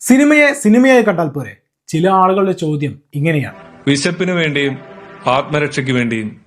സിനിമയെ സിനിമയായി കണ്ടാൽ പോരെ. ചില ആളുകളുടെ ചോദ്യം ഇങ്ങനെയാണ്. വിശപ്പിനു വേണ്ടിയും ആത്മരക്ഷയ്ക്ക് വേണ്ടിയും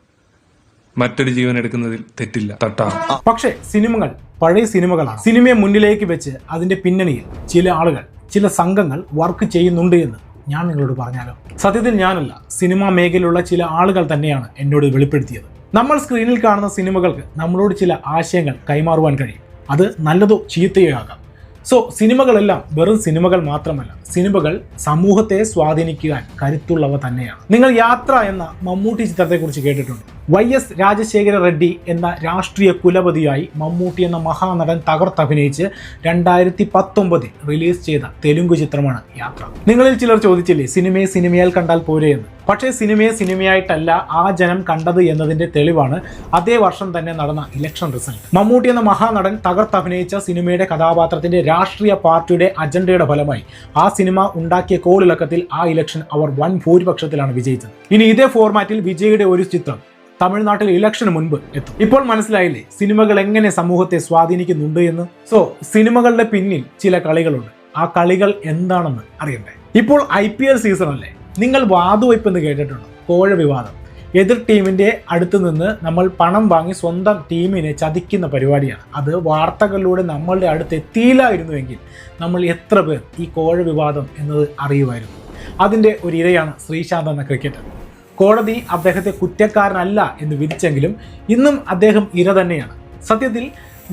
മറ്റൊരു ജീവൻ എടുക്കുന്നതിൽ തെറ്റില്ല. തട്ടാം. പക്ഷേ സിനിമകൾ പഴയ സിനിമകളാണ്. സിനിമയെ മുന്നിലേക്ക് വെച്ച് അതിന്റെ പിന്നണിയിൽ ചില ആളുകൾ ചില സംഘങ്ങൾ വർക്ക് ചെയ്യുന്നുണ്ട് എന്ന് ഞാൻ നിങ്ങളോട് പറഞ്ഞാലോ? സത്യത്തിൽ ഞാനല്ല. സിനിമാ മേഖലയിലുള്ള ചില ആളുകൾ തന്നെയാണ് എന്നോട് വെളിപ്പെടുത്തിയത്. നമ്മൾ സ്ക്രീനിൽ കാണുന്ന സിനിമകൾക്ക് നമ്മളോട് ചില ആശയങ്ങൾ കൈമാറുവാൻ കഴിയും. അത് നല്ലതോ ചീത്തയോ ആകാം. സോ സിനിമകളെല്ലാം വെറും സിനിമകൾ മാത്രമല്ല. സിനിമകൾ സമൂഹത്തെ സ്വാധീനിക്കുവാൻ കരുത്തുള്ളവ തന്നെയാണ്. നിങ്ങൾ യാത്ര എന്ന മമ്മൂട്ടി ചിത്രത്തെക്കുറിച്ച് കേട്ടിട്ടുണ്ട്. വൈ എസ് രാജശേഖര റെഡ്ഡി എന്ന രാഷ്ട്രീയ കുലപതിയായി മമ്മൂട്ടി എന്ന മഹാനടൻ തകർത്തഭിനയിച്ച് രണ്ടായിരത്തി പത്തൊമ്പതിൽ റിലീസ് ചെയ്ത തെലുങ്ക് ചിത്രമാണ് യാത്ര. നിങ്ങളിൽ ചിലർ ചോദിച്ചില്ലേ സിനിമയെ സിനിമയാൽ കണ്ടാൽ പോരെ എന്ന്? പക്ഷേ സിനിമയെ സിനിമയായിട്ടല്ല ആ ജനം കണ്ടത് എന്നതിന്റെ തെളിവാണ് അതേ വർഷം തന്നെ നടന്ന ഇലക്ഷൻ റിസൾട്ട്. മമ്മൂട്ടി എന്ന മഹാനടൻ തകർത്തഭിനയിച്ച സിനിമയുടെ കഥാപാത്രത്തിന്റെ രാഷ്ട്രീയ പാർട്ടിയുടെ അജണ്ടയുടെ ഫലമായി ആ സിനിമ ഉണ്ടാക്കിയ കോളിളക്കത്തിൽ ആ ഇലക്ഷൻ അവർ വൻ ഭൂരിപക്ഷത്തിലാണ് വിജയിച്ചത്. ഇനി ഇതേ ഫോർമാറ്റിൽ വിജയുടെ ഒരു ചിത്രം തമിഴ്നാട്ടിൽ ഇലക്ഷന് മുൻപ് എത്തും. ഇപ്പോൾ മനസ്സിലായില്ലേ? സിനിമകൾ എങ്ങനെ സമൂഹത്തെ സ്വാധീനിക്കുന്നുണ്ട് എന്ന്? സോ സിനിമകളുടെ പിന്നിൽ ചില കളികളുണ്ട്. ആ കളികൾ എന്താണെന്ന് അറിയണ്ടേ? ഇപ്പോൾ ഐ പി എൽ സീസൺ അല്ലേ? നിങ്ങൾ വാതുവയ്പ് എന്ന് കേട്ടിട്ടുണ്ടോ? കോഴ വിവാദം. എതിർ ടീമിന്റെ അടുത്ത് നിന്ന് നമ്മൾ പണം വാങ്ങി സ്വന്തം ടീമിനെ ചതിക്കുന്ന പരിപാടിയാണ്. അത് വാർത്തകളിലൂടെ നമ്മളുടെ അടുത്ത് എത്തിയില്ലായിരുന്നുവെങ്കിൽ നമ്മൾ എത്ര പേർ ഈ കോഴ വിവാദം എന്നത് അറിയുമായിരുന്നു. അതിന്റെ ഒരു ഇരയാണ് ശ്രീശാന്ത് എന്ന ക്രിക്കറ്റർ കോടതി അദ്ദേഹത്തെ കുറ്റക്കാരനല്ല എന്ന് വിധിച്ചെങ്കിലും ഇന്നും അദ്ദേഹം ഇര തന്നെയാണ്. സത്യത്തിൽ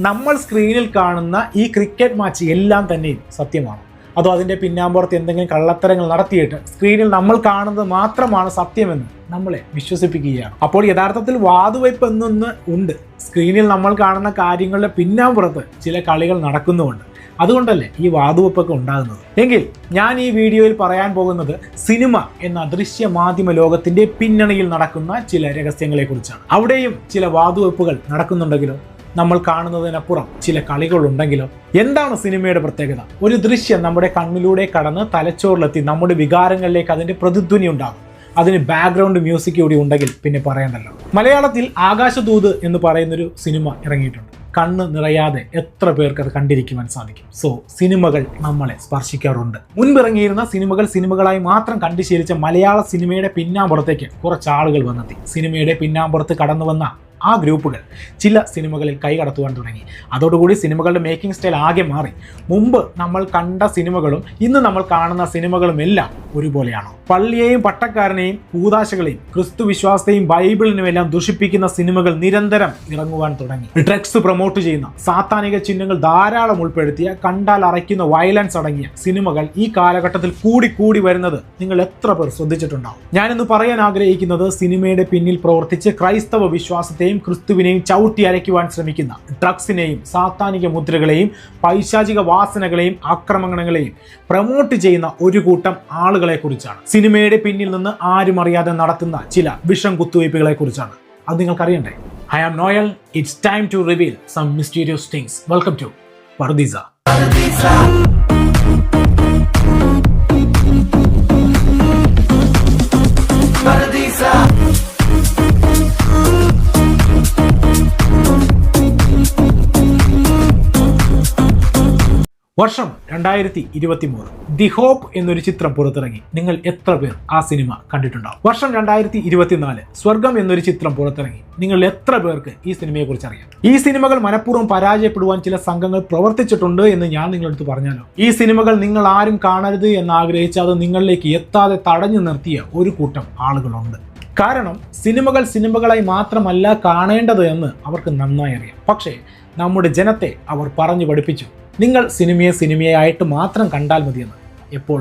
നമ്മൾ സ്ക്രീനിൽ കാണുന്ന ഈ ക്രിക്കറ്റ് മാച്ച് എല്ലാം തന്നെയും സത്യമാണ്. അതോ അതിന്റെ പിന്നാമ്പുറത്ത് എന്തെങ്കിലും കള്ളത്തരങ്ങൾ നടത്തിയിട്ട് സ്ക്രീനിൽ നമ്മൾ കാണുന്നത് മാത്രമാണ് സത്യമെന്ന് നമ്മളെ വിശ്വസിപ്പിക്കുകയാണ്. അപ്പോൾ യഥാർത്ഥത്തിൽ വാതുവയ്പ് എന്നൊന്ന് ഉണ്ട് സ്ക്രീനിൽ നമ്മൾ കാണുന്ന കാര്യങ്ങളുടെ പിന്നാമ്പുറത്ത് ചില കളികൾ നടക്കുന്നുമുണ്ട്. അതുകൊണ്ടല്ലേ ഈ വാതുവെപ്പൊക്കെ ഉണ്ടാകുന്നത്. എങ്കിൽ ഞാൻ ഈ വീഡിയോയിൽ പറയാൻ പോകുന്നത് സിനിമ എന്ന ദൃശ്യ മാധ്യമ ലോകത്തിന്റെ പിന്നണിയിൽ നടക്കുന്ന ചില രഹസ്യങ്ങളെ കുറിച്ചാണ് അവിടെയും ചില വാതുവെപ്പുകൾ നടക്കുന്നുണ്ടെങ്കിലോ നമ്മൾ കാണുന്നതിനപ്പുറം ചില കളികളുണ്ടെങ്കിലോ എന്താണ് സിനിമയുടെ പ്രത്യേകത? ഒരു ദൃശ്യം നമ്മുടെ കണ്ണിലൂടെ കടന്ന് തലച്ചോറിലെത്തി നമ്മുടെ വികാരങ്ങളിലേക്ക് അതിന്റെ പ്രതിധ്വനി ഉണ്ടാകും. അതിന് ബാക്ക്ഗ്രൗണ്ട് മ്യൂസിക് കൂടി ഉണ്ടെങ്കിൽ പിന്നെ പറയണ്ടല്ലോ. മലയാളത്തിൽ ആകാശദൂത് എന്ന് പറയുന്നൊരു സിനിമ ഇറങ്ങിയിട്ടുണ്ട്. കണ്ണ് നിറയാതെ എത്ര പേർക്ക് അത് കണ്ടിരിക്കുവാൻ സാധിക്കും. സോ സിനിമകൾ നമ്മളെ സ്പർശിക്കാറുണ്ട്. മുൻപിറങ്ങിയിരുന്ന സിനിമകൾ സിനിമകളായി മാത്രം കണ്ടു ശീലിച്ച മലയാള സിനിമയുടെ പിന്നാമ്പുറത്തേക്ക് കുറച്ച് ആളുകൾ വന്നെത്തി. സിനിമയുടെ പിന്നാമ്പുറത്ത് കടന്നു വന്ന ആ ഗ്രൂപ്പുകൾ ചില സിനിമകളിൽ കൈകടത്തുവാൻ തുടങ്ങി. അതോടുകൂടി സിനിമകളുടെ മേക്കിംഗ് സ്റ്റൈൽ ആകെ മാറി. മുമ്പ് നമ്മൾ കണ്ട സിനിമകളും ഇന്ന് നമ്മൾ കാണുന്ന സിനിമകളും എല്ലാം ഒരുപോലെയാണ്? പള്ളിയെയും പട്ടക്കാരനെയും കൂതാശകളെയും ക്രിസ്തു വിശ്വാസത്തെയും ബൈബിളിനും എല്ലാം ദുഷിപ്പിക്കുന്ന സിനിമകൾ നിരന്തരം ഇറങ്ങുവാൻ തുടങ്ങി. ഡ്രഗ്സ് പ്രൊമോട്ട് ചെയ്യുന്ന സാത്താനിക ചിഹ്നങ്ങൾ ധാരാളം ഉൾപ്പെടുത്തിയ കണ്ടാൽ അറയ്ക്കുന്ന വയലൻസ് അടങ്ങിയ സിനിമകൾ ഈ കാലഘട്ടത്തിൽ കൂടി കൂടി വരുന്നത് നിങ്ങൾ എത്ര പേർ ശ്രദ്ധിച്ചിട്ടുണ്ടാവും? ഞാനിന്ന് പറയാൻ ആഗ്രഹിക്കുന്നത് സിനിമയുടെ പിന്നിൽ പ്രവർത്തിച്ച് ക്രൈസ്തവ വിശ്വാസത്തെയും ക്രിസ്തുവിനെയും ചവിട്ടി അരയ്ക്കുവാൻ ശ്രമിക്കുന്ന ഡ്രഗ്സിനെയും സാത്താനിക മുദ്രകളെയും പൈശാചിക വാസനകളെയും ആക്രമണങ്ങളെയും പ്രമോട്ട് ചെയ്യുന്ന ഒരു കൂട്ടം ആളുകളെ കുറിച്ചാണ് സിനിമയുടെ പിന്നിൽ നിന്ന് ആരും അറിയാതെ നടത്തുന്ന ചില വിഷം കുത്തുവയ്പ്പുകളെ കുറിച്ചാണ് അത് നിങ്ങൾക്കറിയണ്ടേ? I am Noel it's time to reveal some mysterious things welcome to Pardeesa വർഷം രണ്ടായിരത്തി ഇരുപത്തി മൂന്ന് ദി ഹോപ്പ് എന്നൊരു ചിത്രം പുറത്തിറങ്ങി. നിങ്ങൾ എത്ര പേർ ആ സിനിമ കണ്ടിട്ടുണ്ടാവും? വർഷം രണ്ടായിരത്തി ഇരുപത്തിനാല് സ്വർഗം എന്നൊരു ചിത്രം പുറത്തിറങ്ങി. നിങ്ങൾ എത്ര പേർക്ക് ഈ സിനിമയെ കുറിച്ച് അറിയാം? ഈ സിനിമകൾ മനഃപൂർവം പരാജയപ്പെടുവാൻ ചില സംഘങ്ങൾ പ്രവർത്തിച്ചിട്ടുണ്ട് എന്ന് ഞാൻ നിങ്ങളടുത്ത് പറഞ്ഞാലോ? ഈ സിനിമകൾ നിങ്ങൾ ആരും കാണരുത് എന്ന് ആഗ്രഹിച്ച് അത് നിങ്ങളിലേക്ക് എത്താതെ തടഞ്ഞു നിർത്തിയ ഒരു കൂട്ടം ആളുകളുണ്ട്. കാരണം സിനിമകൾ സിനിമകളായി മാത്രമല്ല കാണേണ്ടത് എന്ന് അവർക്ക് നന്നായി അറിയാം. പക്ഷേ നമ്മുടെ ജനത്തെ അവർ പറഞ്ഞു പഠിപ്പിച്ചു. നിങ്ങൾ സിനിമയെ സിനിമയായിട്ട് മാത്രം കണ്ടാൽ മതിയെന്ന്. എപ്പോൾ?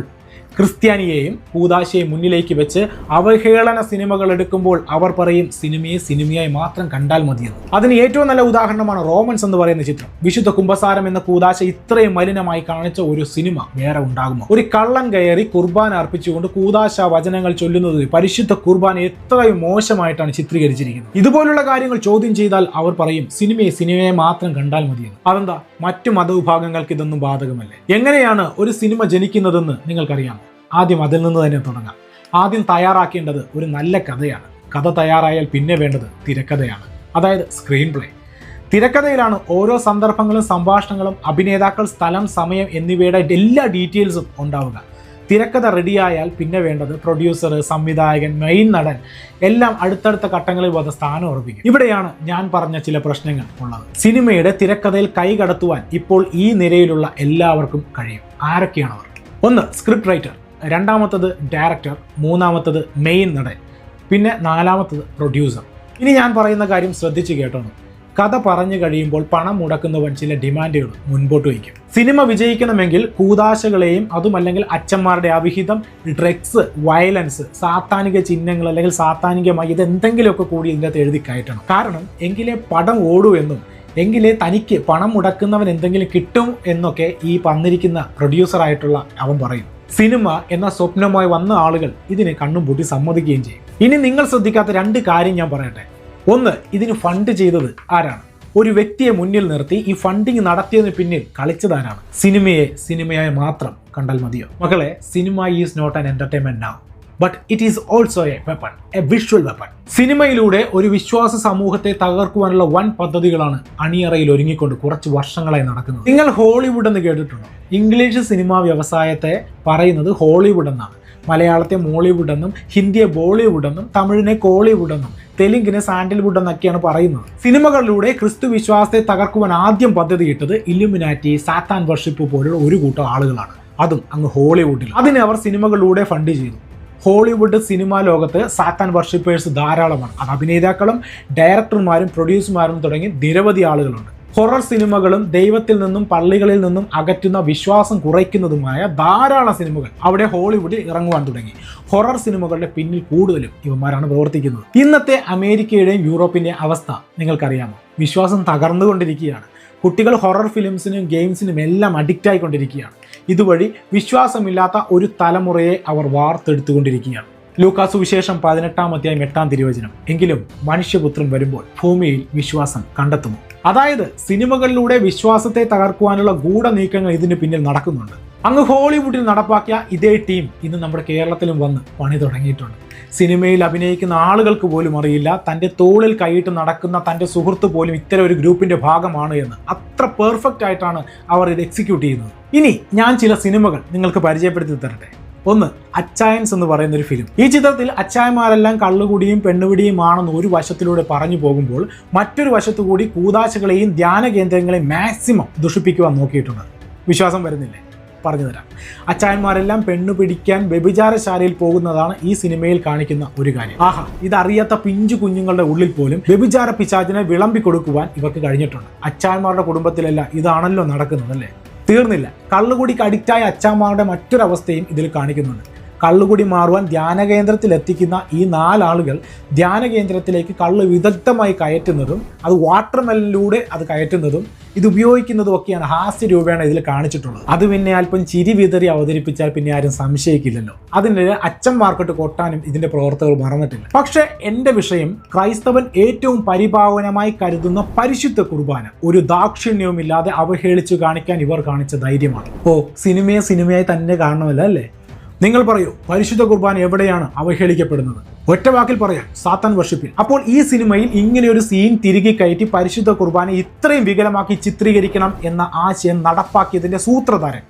ക്രിസ്ത്യാനിയെയും പൂതാശയെയും മുന്നിലേക്ക് വെച്ച് അവഹേളന സിനിമകൾ എടുക്കുമ്പോൾ അവർ പറയും സിനിമയെ സിനിമയായി മാത്രം കണ്ടാൽ മതിയെന്ന്. അതിന് ഏറ്റവും നല്ല ഉദാഹരണമാണ് റോമൻസ് എന്ന് പറയുന്ന ചിത്രം. വിശുദ്ധ കുംഭസാരം എന്ന കൂതാശ ഇത്രയും മലിനമായി കാണിച്ച ഒരു സിനിമ വേറെ ഉണ്ടാകുമോ? ഒരു കള്ളൻ കയറി കുർബാന അർപ്പിച്ചുകൊണ്ട് കൂതാശ വചനങ്ങൾ ചൊല്ലുന്നത് പരിശുദ്ധ കുർബാന എത്രയും മോശമായിട്ടാണ് ചിത്രീകരിച്ചിരിക്കുന്നത്. ഇതുപോലുള്ള കാര്യങ്ങൾ ചോദ്യം ചെയ്താൽ അവർ പറയും സിനിമയെ സിനിമയെ മാത്രം കണ്ടാൽ മതിയെന്ന്. അതെന്താ? മറ്റു മതവിഭാഗങ്ങൾക്ക് ഇതൊന്നും ബാധകമല്ലേ? എങ്ങനെയാണ് ഒരു സിനിമ ജനിക്കുന്നതെന്ന് നിങ്ങൾക്കറിയാമോ? ആദ്യം അതിൽ നിന്ന് തന്നെ തുടങ്ങാം. ആദ്യം തയ്യാറാക്കേണ്ടത് ഒരു നല്ല കഥയാണ്. കഥ തയ്യാറായാൽ പിന്നെ വേണ്ടത് തിരക്കഥയാണ്. അതായത് സ്ക്രീൻ പ്ലേ തിരക്കഥയിലാണ് ഓരോ സന്ദർഭങ്ങളും സംഭാഷണങ്ങളും അഭിനേതാക്കൾ സ്ഥലം സമയം എന്നിവയുടെ എല്ലാ ഡീറ്റെയിൽസും ഉണ്ടാവുക. തിരക്കഥ റെഡിയായാൽ പിന്നെ വേണ്ടത് പ്രൊഡ്യൂസർ സംവിധായകൻ മെയിൻ നടൻ എല്ലാം അടുത്തടുത്ത ഘട്ടങ്ങളിൽ വന്ന് സ്ഥാനം ഉറപ്പിക്കും. ഇവിടെയാണ് ഞാൻ പറഞ്ഞ ചില പ്രശ്നങ്ങൾ ഉള്ളത്. സിനിമയുടെ തിരക്കഥയിൽ കൈകടത്തുവാൻ ഇപ്പോൾ ഈ നിരയിലുള്ള എല്ലാവർക്കും കഴിയും. ആരൊക്കെയാണ് അവർ? ഒന്ന് സ്ക്രിപ്റ്റ് റൈറ്റർ രണ്ടാമത്തത് ഡയറക്ടർ മൂന്നാമത്തത് മെയിൻ നടൻ പിന്നെ നാലാമത്തത് പ്രൊഡ്യൂസർ ഇനി ഞാൻ പറയുന്ന കാര്യം ശ്രദ്ധിച്ചു കേട്ടോണം. കഥ പറഞ്ഞു കഴിയുമ്പോൾ പണം മുടക്കുന്നവൻ ചില ഡിമാൻഡുകൾ മുൻപോട്ട് വയ്ക്കും. സിനിമ വിജയിക്കണമെങ്കിൽ കൂതാശകളെയും അതുമല്ലെങ്കിൽ അച്ഛന്മാരുടെ അവിഹിതം ഡ്രഗ്സ് വയലൻസ് സാത്താനിക ചിഹ്നങ്ങൾ അല്ലെങ്കിൽ സാത്താനികമായി ഇതെന്തെങ്കിലുമൊക്കെ കൂടി ഇതിന്റെ അകത്ത് എഴുതി കയറ്റണം. കാരണം എങ്കിലേ പടം ഓടൂ എന്നും എങ്കിലേ തനിക്ക് പണം മുടക്കുന്നവൻ എന്തെങ്കിലും കിട്ടും എന്നൊക്കെ ഈ വന്നിരിക്കുന്ന പ്രൊഡ്യൂസറായിട്ടുള്ള അവൻ പറയും. സിനിമ എന്ന സ്വപ്നമായി വന്ന ആളുകൾ ഇതിന് കണ്ണും പൂട്ടി സമ്മതിക്കുകയും ചെയ്യും. ഇനി നിങ്ങൾ ശ്രദ്ധിക്കാത്ത രണ്ട് കാര്യം ഞാൻ പറയട്ടെ. ഒന്ന് ഇതിന് ഫണ്ട് ചെയ്തത് ആരാണ്? ഒരു വ്യക്തിയെ മുന്നിൽ നിർത്തി ഈ ഫണ്ടിങ് നടത്തിയതിന് പിന്നിൽ കളിച്ചതാരാണ് സിനിമയെ സിനിമയായി മാത്രം കണ്ടാൽ മതിയോ? മക്കളെ cinema is not an entertainment now but it is also a weapon a visual weapon സിനിമയിലൂടെ ഒരു വിശ്വാസ സമൂഹത്തെ തകർക്കുവാനുള്ള വൻ പദ്ധതികളാണ് അണിയറയിൽ ഒരുങ്ങിക്കൊണ്ട് കുറച്ച് വർഷങ്ങളായി നടക്കുന്നത്. നിങ്ങൾ ഹോളിവുഡ് എന്ന് കേട്ടിട്ടുണ്ടോ? ഇംഗ്ലീഷ് സിനിമാ വ്യവസായത്തെ പറയുന്നത് ഹോളിവുഡ് എന്നാണ്. മലയാളത്തെ മോളിവുഡ് എന്നും ഹിന്ദിയെ ബോളിവുഡ് എന്നും തമിഴിനെ കോളിവുഡ് എന്നും തെലുങ്കിനെ സാൻഡൽവുഡ് എന്നൊക്കെയാണ് പറയുന്നത്. സിനിമകളിലൂടെ ക്രിസ്തു വിശ്വാസത്തെ തകർക്കുവാൻ ആദ്യം പദ്ധതി ഇട്ടത് ഇല്ലുമിനാറ്റി സാത്താൻ വർഷിപ്പ് പോലുള്ള ഒരു കൂട്ടം ആളുകളാണ്. അതും അങ്ങ് ഹോളിവുഡിൽ അതിനെ അവർ സിനിമകളിലൂടെ ഫണ്ട് ചെയ്തു. ഹോളിവുഡ് സിനിമാ ലോകത്ത് സാത്താൻ വർഷിപ്പേഴ്സ് ധാരാളമാണ്. അത് അഭിനേതാക്കളും ഡയറക്ടർമാരും പ്രൊഡ്യൂസർമാരും തുടങ്ങി നിരവധി ആളുകളുണ്ട്. ഹൊറർ സിനിമകളും ദൈവത്തിൽ നിന്നും പള്ളികളിൽ നിന്നും അകറ്റുന്ന വിശ്വാസം കുറയ്ക്കുന്നതുമായ ധാരാളം സിനിമകൾ അവിടെ ഹോളിവുഡിൽ ഇറങ്ങുവാൻ തുടങ്ങി. ഹൊറർ സിനിമകളുടെ പിന്നിൽ കൂടുതലും ഇവന്മാരാണ് പ്രവർത്തിക്കുന്നത്. ഇന്നത്തെ അമേരിക്കയുടെയും യൂറോപ്പിന്റെയും അവസ്ഥ നിങ്ങൾക്കറിയാമോ? വിശ്വാസം തകർന്നുകൊണ്ടിരിക്കുകയാണ്. കുട്ടികൾ ഹൊറർ ഫിലിംസിനും ഗെയിംസിനും എല്ലാം അഡിക്റ്റ് ആയിക്കൊണ്ടിരിക്കുകയാണ്. ഇതുവഴി വിശ്വാസമില്ലാത്ത ഒരു തലമുറയെ അവർ വാർത്തെടുത്തുകൊണ്ടിരിക്കുകയാണ്. ലൂക്കാസ് വിശേഷം പതിനെട്ടാം അധ്യായം എട്ടാം തിരുവചനം. എങ്കിലും മനുഷ്യപുത്രൻ വരുമ്പോൾ ഭൂമിയിൽ വിശ്വാസം കണ്ടെത്തുമോ? അതായത് സിനിമകളിലൂടെ വിശ്വാസത്തെ തകർക്കുവാനുള്ള ഗൂഢ നീക്കങ്ങൾ ഇതിന് പിന്നിൽ നടക്കുന്നുണ്ട്. അങ്ങ് ഹോളിവുഡിൽ നടപ്പാക്കിയ ഇതേ ടീം ഇന്ന് നമ്മുടെ കേരളത്തിലും വന്ന് പണി തുടങ്ങിയിട്ടുണ്ട്. സിനിമയിൽ അഭിനയിക്കുന്ന ആളുകൾക്ക് പോലും അറിയില്ല തന്റെ തോളിൽ കൈയിട്ട് നടക്കുന്ന തന്റെ സുഹൃത്ത് പോലും ഇത്തരം ഒരു ഗ്രൂപ്പിന്റെ ഭാഗമാണ് എന്ന്. അത്ര പെർഫെക്റ്റ് ആയിട്ടാണ് അവർ ഇത് എക്സിക്യൂട്ട് ചെയ്യുന്നത്. ഇനി ഞാൻ ചില സിനിമകൾ നിങ്ങൾക്ക് പരിചയപ്പെടുത്തി തരട്ടെ. ഒന്ന് അച്ചായൻസ് എന്ന് പറയുന്ന ഒരു ഫിലിം ഈ ചിത്രത്തിൽ അച്ചായന്മാരെല്ലാം കള്ളുകുടിയും പെണ്ണുപിടിയുമാണെന്ന് ഒരു വശത്തിലൂടെ പറഞ്ഞു പോകുമ്പോൾ മറ്റൊരു വശത്തു കൂടി കൂതാശകളെയും ധ്യാന കേന്ദ്രങ്ങളെയും മാക്സിമം ദുഷിപ്പിക്കുവാൻ നോക്കിയിട്ടുണ്ട്. വിശ്വാസം വരുന്നില്ലേ? പറഞ്ഞു തരാം. അച്ചായന്മാരെല്ലാം പെണ്ണു പിടിക്കാൻ വ്യഭിചാരശാലയിൽ പോകുന്നതാണ് ഈ സിനിമയിൽ കാണിക്കുന്ന ഒരു കാര്യം. ആഹാ ഇതറിയാത്ത പിഞ്ചു കുഞ്ഞുങ്ങളുടെ ഉള്ളിൽ പോലും വ്യഭിചാര പിശാചിനെ വിളമ്പി കൊടുക്കുവാൻ ഇവർക്ക് കഴിഞ്ഞിട്ടുണ്ട്. അച്ചായന്മാരുടെ കുടുംബത്തിലല്ല ഇതാണല്ലോ നടക്കുന്നത് അല്ലേ? തീർന്നില്ല. കള്ളുകൂടിക്ക് അഡിക്റ്റായ അച്ഛാമാരുടെ മറ്റൊരവസ്ഥയും ഇതിൽ കാണിക്കുന്നുണ്ട്. കള്ളുകുടി മാറുവാൻ ധ്യാന കേന്ദ്രത്തിൽ എത്തിക്കുന്ന ഈ നാലാളുകൾ ധ്യാന കേന്ദ്രത്തിലേക്ക് കള്ള് വിദഗ്ധമായി കയറ്റുന്നതും അത് വാട്ടർമെലിലൂടെ അത് കയറ്റുന്നതും ഇത് ഉപയോഗിക്കുന്നതും ഒക്കെയാണ് ഹാസ്യ രൂപേണ ഇതിൽ കാണിച്ചിട്ടുള്ളത്. അത് പിന്നെ അല്പം ചിരി വിതറി അവതരിപ്പിച്ചാൽ പിന്നെ ആരും സംശയിക്കില്ലല്ലോ. അതിനിടെ അച്ഛൻ മാർക്കറ്റ് കൊട്ടാനും ഇതിന്റെ പ്രവർത്തകർ മറന്നിട്ടില്ല. പക്ഷെ എന്റെ വിഷയം ക്രൈസ്തവൻ ഏറ്റവും പരിപാവനമായി കരുതുന്ന പരിശുദ്ധ കുർബാന. ഒരു ദാക്ഷിണ്യവും ഇല്ലാതെ അവഹേളിച്ചു കാണിക്കാൻ ഇവർ കാണിച്ച ധൈര്യമാണ്. ഓ സിനിമയെ സിനിമയായി തന്നെ കാണണമല്ലോ അല്ലേ? നിങ്ങൾ പറയൂ പരിശുദ്ധ കുർബാന എവിടെയാണ് അവഹേളിക്കപ്പെടുന്നത്? ഒറ്റ വാക്കിൽ പറയാം സാത്താൻ വർഷിപ്പിൽ അപ്പോൾ ഈ സിനിമയിൽ ഇങ്ങനെ ഒരു സീൻ തിരികെ കയറ്റി പരിശുദ്ധ കുർബാന ഇത്രയും വികലമാക്കി ചിത്രീകരിക്കണം എന്ന ആശയം നടപ്പാക്കിയതിന്റെ സൂത്രധാരൻ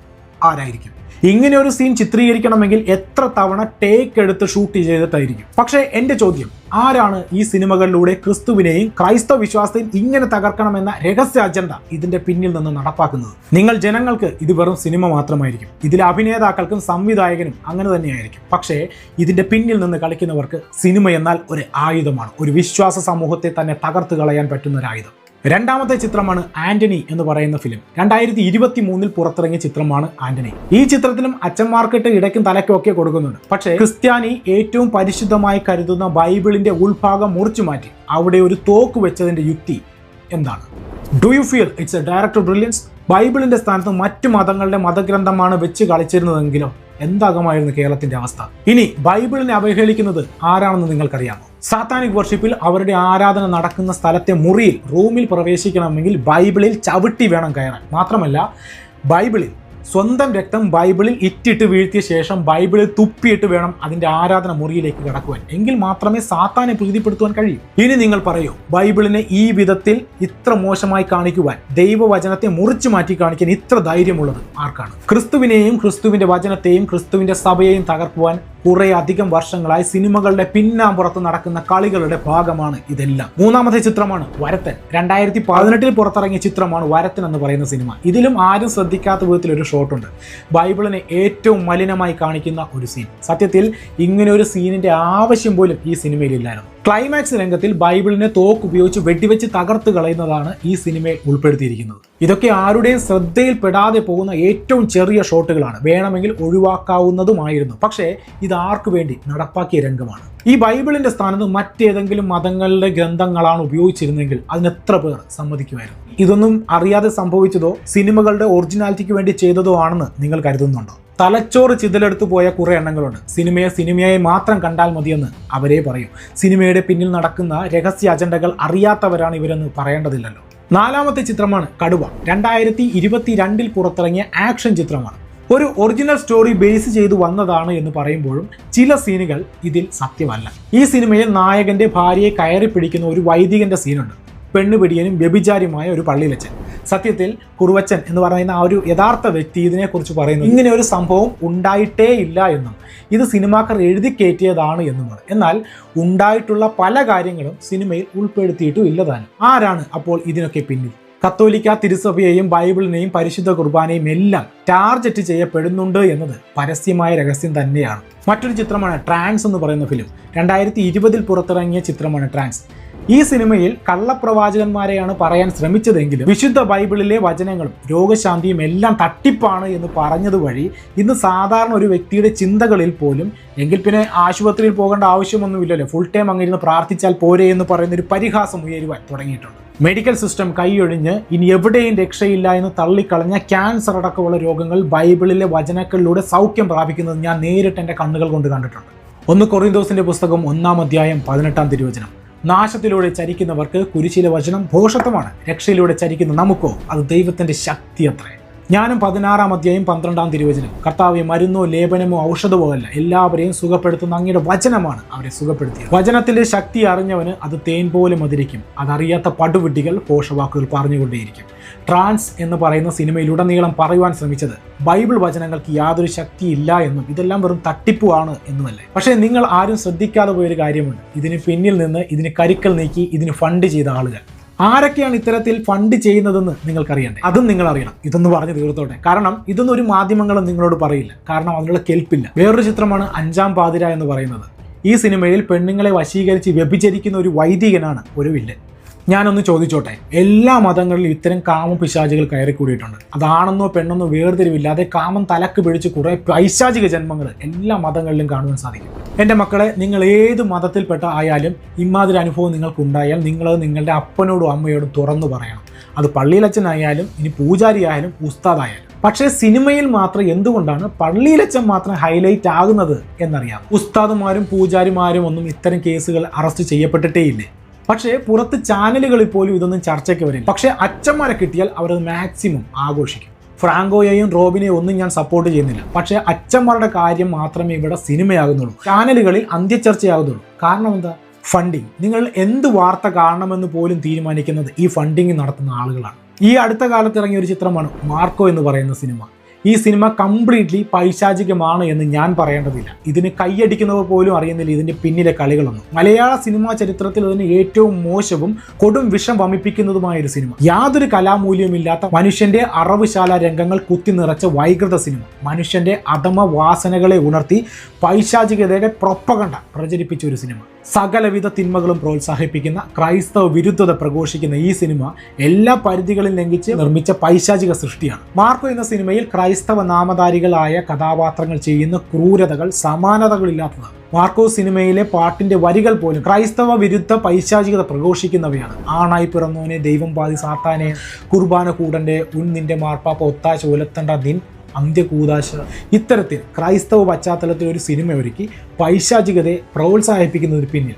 ആരായിരിക്കും? ഇങ്ങനെ ഒരു സീൻ ചിത്രീകരിക്കണമെങ്കിൽ എത്ര തവണ ടേക്ക് എടുത്ത് ഷൂട്ട് ചെയ്തിട്ടായിരിക്കും. പക്ഷേ എന്റെ ചോദ്യം ആരാണ് ഈ സിനിമകളിലൂടെ ക്രിസ്തുവിനെയും ക്രൈസ്തവ വിശ്വാസത്തെയും ഇങ്ങനെ തകർക്കണമെന്ന രഹസ്യ അജണ്ട ഇതിന്റെ പിന്നിൽ നിന്ന് നടപ്പാക്കുന്നത്? നിങ്ങൾ ജനങ്ങൾക്ക് ഇത് വെറും സിനിമ മാത്രമായിരിക്കും. ഇതിലെ അഭിനേതാക്കൾക്കും സംവിധായകനും അങ്ങനെ തന്നെയായിരിക്കും. പക്ഷേ ഇതിന്റെ പിന്നിൽ നിന്ന് കളിക്കുന്നവർക്ക് സിനിമ എന്നാൽ ഒരു ആയുധമാണ്. ഒരു വിശ്വാസ സമൂഹത്തെ തന്നെ തകർത്ത് കളയാൻ പറ്റുന്ന ഒരു ആയുധം. രണ്ടാമത്തെ ചിത്രമാണ് ആന്റണി എന്ന് പറയുന്ന ഫിലിം രണ്ടായിരത്തി ഇരുപത്തി മൂന്നിൽ പുറത്തിറങ്ങിയ ചിത്രമാണ് ആന്റണി. ഈ ചിത്രത്തിലും അച്ഛന്മാർക്കിട്ട് ഇടയ്ക്കും തലക്കൊക്കെ കൊടുക്കുന്നുണ്ട്. പക്ഷേ ക്രിസ്ത്യാനി ഏറ്റവും പരിശുദ്ധമായി കരുതുന്ന ബൈബിളിന്റെ ഉൾഭാഗം മുറിച്ചു മാറ്റി അവിടെ ഒരു തോക്ക് വെച്ചതിന്റെ യുക്തി എന്താണ്? Do you feel it's a director brilliance ബൈബിളിന്റെ സ്ഥാനത്ത് മറ്റു മതങ്ങളുടെ മതഗ്രന്ഥമാണ് വെച്ച് കളിച്ചിരുന്നതെങ്കിലോ? എന്താകുമായിരുന്നു കേരളത്തിന്റെ അവസ്ഥ? ഇനി ബൈബിളിനെ അവഹേളിക്കുന്നത് ആരാണെന്ന് നിങ്ങൾക്കറിയാമോ? സാത്താനിക് വർഷിപ്പിൽ അവരുടെ ആരാധന നടക്കുന്ന സ്ഥലത്തെ മുറിയിൽ റൂമിൽ പ്രവേശിക്കണമെങ്കിൽ ബൈബിളിൽ ചവിട്ടി വേണം കയറാൻ. മാത്രമല്ല ബൈബിളിൽ സ്വന്തം രക്തം ബൈബിളിൽ ഇറ്റിട്ട് വീഴ്ത്തിയ ശേഷം ബൈബിളിൽ തുപ്പിയിട്ട് വേണം അതിന്റെ ആരാധന മുറിയിലേക്ക് കടക്കുവാൻ. എങ്കിൽ മാത്രമേ സാത്താനെ പ്രീതിപ്പെടുത്തുവാൻ കഴിയൂ. ഇനി നിങ്ങൾ പറയൂ ബൈബിളിനെ ഈ വിധത്തിൽ ഇത്ര മോശമായി കാണിക്കുവാൻ ദൈവവചനത്തെ മുറിച്ചു മാറ്റി കാണിക്കാൻ ഇത്ര ധൈര്യമുള്ളത് ആർക്കാണ്? ക്രിസ്തുവിനെയും ക്രിസ്തുവിന്റെ വചനത്തെയും ക്രിസ്തുവിന്റെ സഭയെയും തകർക്കുവാൻ കുറെ അധികം വർഷങ്ങളായി സിനിമകളുടെ പിന്നാമ്പുറത്ത് നടക്കുന്ന കളികളുടെ ഭാഗമാണ് ഇതെല്ലാം. മൂന്നാമത്തെ ചിത്രമാണ് വരത്തൻ. രണ്ടായിരത്തി പതിനെട്ടിൽ പുറത്തിറങ്ങിയ ചിത്രമാണ് വരത്തൻ എന്ന് പറയുന്ന സിനിമ. ഇതിലും ആരും ശ്രദ്ധിക്കാത്ത വിധത്തിൽ ഒരു ഷോട്ടുണ്ട്. ബൈബിളിനെ ഏറ്റവും മലിനമായി കാണിക്കുന്ന ഒരു സീൻ സത്യത്തിൽ ഇങ്ങനെ ഒരു സീനിന്റെ ആവശ്യം പോലും ഈ സിനിമയിലില്ലായിരുന്നു. ക്ലൈമാക്സ് രംഗത്തിൽ ബൈബിളിനെ തോക്ക് ഉപയോഗിച്ച് വെടിവെച്ച് തകർത്ത് കളയുന്നതാണ് ഈ സിനിമയിൽ ഉൾപ്പെടുത്തിയിരിക്കുന്നത്. ഇതൊക്കെ ആരുടെയും ശ്രദ്ധയിൽപ്പെടാതെ പോകുന്ന ഏറ്റവും ചെറിയ ഷോട്ടുകളാണ്. വേണമെങ്കിൽ ഒഴിവാക്കാവുന്നതുമായിരുന്നു. പക്ഷേ ഇത് ആർക്കു വേണ്ടി നടപ്പാക്കിയ രംഗമാണ്. ഈ ബൈബിളിന്റെ സ്ഥാനത്ത് മറ്റേതെങ്കിലും മതങ്ങളുടെ ഗ്രന്ഥങ്ങളാണ് ഉപയോഗിച്ചിരുന്നെങ്കിൽ അതിന് എത്ര പേർ സമ്മതിക്കുമായിരുന്നു? ഇതൊന്നും അറിയാതെ സംഭവിച്ചതോ സിനിമകളുടെ ഒറിജിനാലിറ്റിക്ക് വേണ്ടി ചെയ്തതോ ആണെന്ന് നിങ്ങൾ കരുതുന്നുണ്ടോ? തലച്ചോറ് ചിതലെടുത്തു പോയ കുറെ എണ്ണങ്ങളുണ്ട്. സിനിമയെ സിനിമയായി മാത്രം കണ്ടാൽ മതിയെന്ന് അവരെ പറയും. സിനിമയുടെ പിന്നിൽ നടക്കുന്ന രഹസ്യ അജണ്ടകൾ അറിയാത്തവരാണ് ഇവരെന്ന് പറയേണ്ടതില്ലല്ലോ. നാലാമത്തെ ചിത്രമാണ് കടുവ. രണ്ടായിരത്തി ഇരുപത്തി രണ്ടിൽ പുറത്തിറങ്ങിയ ആക്ഷൻ ചിത്രമാണ്. ഒരു ഒറിജിനൽ സ്റ്റോറി ബേസ് ചെയ്ത് വന്നതാണ് എന്ന് പറയുമ്പോഴും ചില സീനുകൾ ഇതിൽ സത്യമല്ല. ഈ സിനിമയിൽ നായകന്റെ ഭാര്യയെ കയറി പിടിക്കുന്ന ഒരു വൈദികന്റെ സീനുണ്ട് പെണ്ണുപിടിയനും വ്യഭിചാരിയുമായ ഒരു പള്ളിയിലച്ചൻ. സത്യത്തിൽ കുറുവച്ചൻ എന്ന് പറയുന്ന ആ ഒരു യഥാർത്ഥ വ്യക്തി ഇതിനെക്കുറിച്ച് പറയുന്നു ഇങ്ങനെ ഒരു സംഭവം ഉണ്ടായിട്ടേ ഇല്ല എന്നും ഇത് സിനിമാക്കാർ എഴുതി കയറ്റിയതാണ് എന്നുമാണ്. എന്നാൽ ഉണ്ടായിട്ടുള്ള പല കാര്യങ്ങളും സിനിമയിൽ ഉൾപ്പെടുത്തിയിട്ടും ഇല്ലതാനും ആരാണ് അപ്പോൾ ഇതിനൊക്കെ പിന്നിൽ? കത്തോലിക്ക തിരുസഭയെയും ബൈബിളിനെയും പരിശുദ്ധ കുർബാനയും എല്ലാം ടാർജറ്റ് ചെയ്യപ്പെടുന്നുണ്ട് എന്നത് പരസ്യമായ രഹസ്യം തന്നെയാണ്. മറ്റൊരു ചിത്രമാണ് ട്രാൻസ് എന്ന് പറയുന്ന ഫിലിം രണ്ടായിരത്തി ഇരുപതിൽ പുറത്തിറങ്ങിയ ചിത്രമാണ് ട്രാൻസ്. ഈ സിനിമയിൽ കള്ളപ്രവാചകന്മാരെയാണ് പറയാൻ ശ്രമിച്ചതെങ്കിലും വിശുദ്ധ ബൈബിളിലെ വചനങ്ങളും രോഗശാന്തിയും എല്ലാം തട്ടിപ്പാണ് എന്ന് പറഞ്ഞതുവഴി ഇന്ന് സാധാരണ ഒരു വ്യക്തിയുടെ ചിന്തകളിൽ പോലും എങ്കിൽ പിന്നെ ആശുപത്രിയിൽ പോകേണ്ട ആവശ്യമൊന്നുമില്ലല്ലോ. ഫുൾ ടൈം അങ്ങിരുന്ന് പ്രാർത്ഥിച്ചാൽ പോരെ എന്ന് പറയുന്ന ഒരു പരിഹാസം ഉയരുവാൻ തുടങ്ങിയിട്ടുണ്ട്. മെഡിക്കൽ സിസ്റ്റം കൈയൊഴിഞ്ഞ് ഇനി എവിടെയും രക്ഷയില്ല എന്ന് തള്ളിക്കളഞ്ഞ ക്യാൻസർ അടക്കമുള്ള രോഗങ്ങൾ ബൈബിളിലെ വചനക്കളിലൂടെ സൗഖ്യം പ്രാപിക്കുന്നത് ഞാൻ നേരിട്ട് എന്റെ കണ്ണുകൾ കൊണ്ട് കണ്ടിട്ടുണ്ട്. ഒന്ന് കൊറിന്തോസിന്റെ പുസ്തകം ഒന്നാം അധ്യായം പതിനെട്ടാം തിരുവചനം. നാശത്തിലൂടെ ചരിക്കുന്നവർക്ക് കുരിശിലെ വചനം ഭോഷത്വമാണ് രക്ഷയിലൂടെ ചരിക്കുന്ന നമുക്കോ അത് ദൈവത്തിന്റെ ശക്തി അത്രേ. ഞാനും പതിനാറാം അധ്യായം പന്ത്രണ്ടാം തിരുവചനം. കർത്താവ് മരുന്നോ ലേപനമോ ഔഷധമോ അല്ല. എല്ലാവരെയും സുഖപ്പെടുത്തുന്ന അങ്ങയുടെ വചനമാണ് അവരെ സുഖപ്പെടുത്തിയത്. വചനത്തിന്റെ ശക്തി അറിഞ്ഞവന് അത് തേൻ പോലെ മതിരിക്കും അതറിയാത്ത പടുവിട്ടികൾ പോഷവാക്കുകൾ പറഞ്ഞുകൊണ്ടേയിരിക്കും. ട്രാൻസ് എന്ന് പറയുന്ന സിനിമയിലുടനീളം പറയുവാൻ ശ്രമിച്ചത് ബൈബിൾ വചനങ്ങൾക്ക് യാതൊരു ശക്തിയില്ല എന്നും ഇതെല്ലാം വെറും തട്ടിപ്പുമാണ് എന്നുമല്ലേ? പക്ഷേ നിങ്ങൾ ആരും ശ്രദ്ധിക്കാതെ പോയൊരു കാര്യമുണ്ട്. ഇതിന് പിന്നിൽ നിന്ന് ഇതിന് കരുക്കൾ നീക്കി ഇതിന് ഫണ്ട് ചെയ്ത ആളുകൾ. ആരൊക്കെയാണ് ഇത്തരത്തിൽ ഫണ്ട് ചെയ്യുന്നതെന്ന് നിങ്ങൾക്കറിയണ്ടേ? അതും നിങ്ങൾ അറിയണം ഇതൊന്ന് പറഞ്ഞു തീർത്തോട്ടെ. കാരണം ഇതൊന്നും ഒരു മാധ്യമങ്ങളും നിങ്ങളോട് പറയില്ല. കാരണം അതിനുള്ള കെൽപ്പില്ല വേറൊരു ചിത്രമാണ് അഞ്ചാം പാതിര എന്ന് പറയുന്നത്. ഈ സിനിമയിൽ പെണ്ണുങ്ങളെ വശീകരിച്ച് വ്യഭിചരിക്കുന്ന ഒരു വൈദികനാണ് ഒരു വില്ലൻ. ഞാനൊന്ന് ചോദിച്ചോട്ടെ. എല്ലാ മതങ്ങളിലും ഇത്തരം കാമ പിശാചികൾ കയറിക്കൂടിയിട്ടുണ്ട്. അതാണെന്നോ പെണ്ണെന്നോ വേർതിരിവില്ലാതെ കാമം തലക്ക് പിടിച്ച് കുറെ പൈശാചിക ജന്മങ്ങൾ എല്ലാ മതങ്ങളിലും കാണുവാൻ സാധിക്കും. എന്റെ മക്കളെ നിങ്ങൾ ഏത് മതത്തിൽപ്പെട്ട ആയാലും ഇമാതിരി അനുഭവം നിങ്ങൾക്കുണ്ടായാൽ നിങ്ങളത് നിങ്ങളുടെ അപ്പനോടും അമ്മയോടും തുറന്നു പറയണം. അത് പള്ളിയിലച്ചനായാലും ഇനി പൂജാരിയായാലും ഉസ്താദായാലും. പക്ഷേ സിനിമയിൽ മാത്രം എന്തുകൊണ്ടാണ് പള്ളിയിലച്ചൻ മാത്രം ഹൈലൈറ്റ് ആകുന്നത് എന്നറിയാം. ഉസ്താദുമാരും പൂജാരിമാരും ഒന്നും ഇത്തരം കേസുകൾ അറസ്റ്റ് ചെയ്യപ്പെട്ടിട്ടേയില്ലേ? പക്ഷേ പുറത്ത് ചാനലുകളിൽ പോലും ഇതൊന്നും ചർച്ചയ്ക്ക് വരില്ല. പക്ഷേ അച്ഛന്മാരെ കിട്ടിയാൽ അവരത് മാക്സിമം ആഘോഷിക്കും. ഫ്രാങ്കോയെയും റോബിനെയും ഒന്നും ഞാൻ സപ്പോർട്ട് ചെയ്യുന്നില്ല. പക്ഷേ അച്ഛന്മാരുടെ കാര്യം മാത്രമേ ഇവിടെ സിനിമയാകുന്നുള്ളൂ. ചാനലുകളിൽ അന്ത്യചർച്ചയാകുന്നുള്ളൂ. കാരണം എന്താ? ഫണ്ടിങ് നിങ്ങൾ എന്ത് വാർത്ത കാണണമെന്ന് പോലും തീരുമാനിക്കുന്നത് ഈ ഫണ്ടിങ് നടത്തുന്ന ആളുകളാണ്. ഈ അടുത്ത കാലത്ത് ഇറങ്ങിയ ഒരു ചിത്രമാണ് മാർക്കോ എന്ന് പറയുന്ന സിനിമ. ഈ സിനിമ കംപ്ലീറ്റ്ലി പൈശാചികമാണ് എന്ന് ഞാൻ പറയേണ്ടതില്ല. ഇതിന് കൈയടിക്കുന്നവർ പോലും അറിയുന്നില്ല. ഇതിന്റെ പിന്നിലെ കളികളൊന്നും. മലയാള സിനിമാ ചരിത്രത്തിൽ അതിന് ഏറ്റവും മോശവും കൊടും വിഷം വമിപ്പിക്കുന്നതുമായ ഒരു സിനിമ. യാതൊരു കലാമൂല്യമില്ലാത്ത മനുഷ്യന്റെ അറവുശാല രംഗങ്ങൾ കുത്തി നിറച്ച വൈകൃത സിനിമ. മനുഷ്യന്റെ അധമ വാസനകളെ ഉണർത്തി പൈശാചികതയുടെ പ്രൊപ്പകണ്ട പ്രചരിപ്പിച്ച ഒരു സിനിമ. സകലവിധ തിന്മകളും പ്രോത്സാഹിപ്പിക്കുന്ന ക്രൈസ്തവ വിരുദ്ധത പ്രഘോഷിക്കുന്ന ഈ സിനിമ എല്ലാ പരിധികളിൽ ലംഘിച്ച് നിർമ്മിച്ച പൈശാചിക സൃഷ്ടിയാണ്. മാർക്കോ എന്ന സിനിമയിൽ ക്രൈസ്തവ നാമധാരികളായ കഥാപാത്രങ്ങൾ ചെയ്യുന്ന ക്രൂരതകൾ സമാനതകളില്ലാത്തതാണ്. മാർക്കോ സിനിമയിലെ പാട്ടിന്റെ വരികൾ പോലും ക്രൈസ്തവ വിരുദ്ധ പൈശാചികത പ്രഘോഷിക്കുന്നവയാണ്. ആണായി പിറന്നോനെ ദൈവം പാതി സാത്താനെ കുർബാന കൂടന്റെ ഉൻ നിന്റെ മാർപ്പാപ്പ ഒത്താശ ഒലത്തണ്ട നിൻ അന്ത്യകൂതാശ ഇത്തരത്തിൽ ക്രൈസ്തവ പശ്ചാത്തലത്തിൽ ഒരു സിനിമ ഒരുക്കി പൈശാചികതയെ പ്രോത്സാഹിപ്പിക്കുന്നതിന് പിന്നിൽ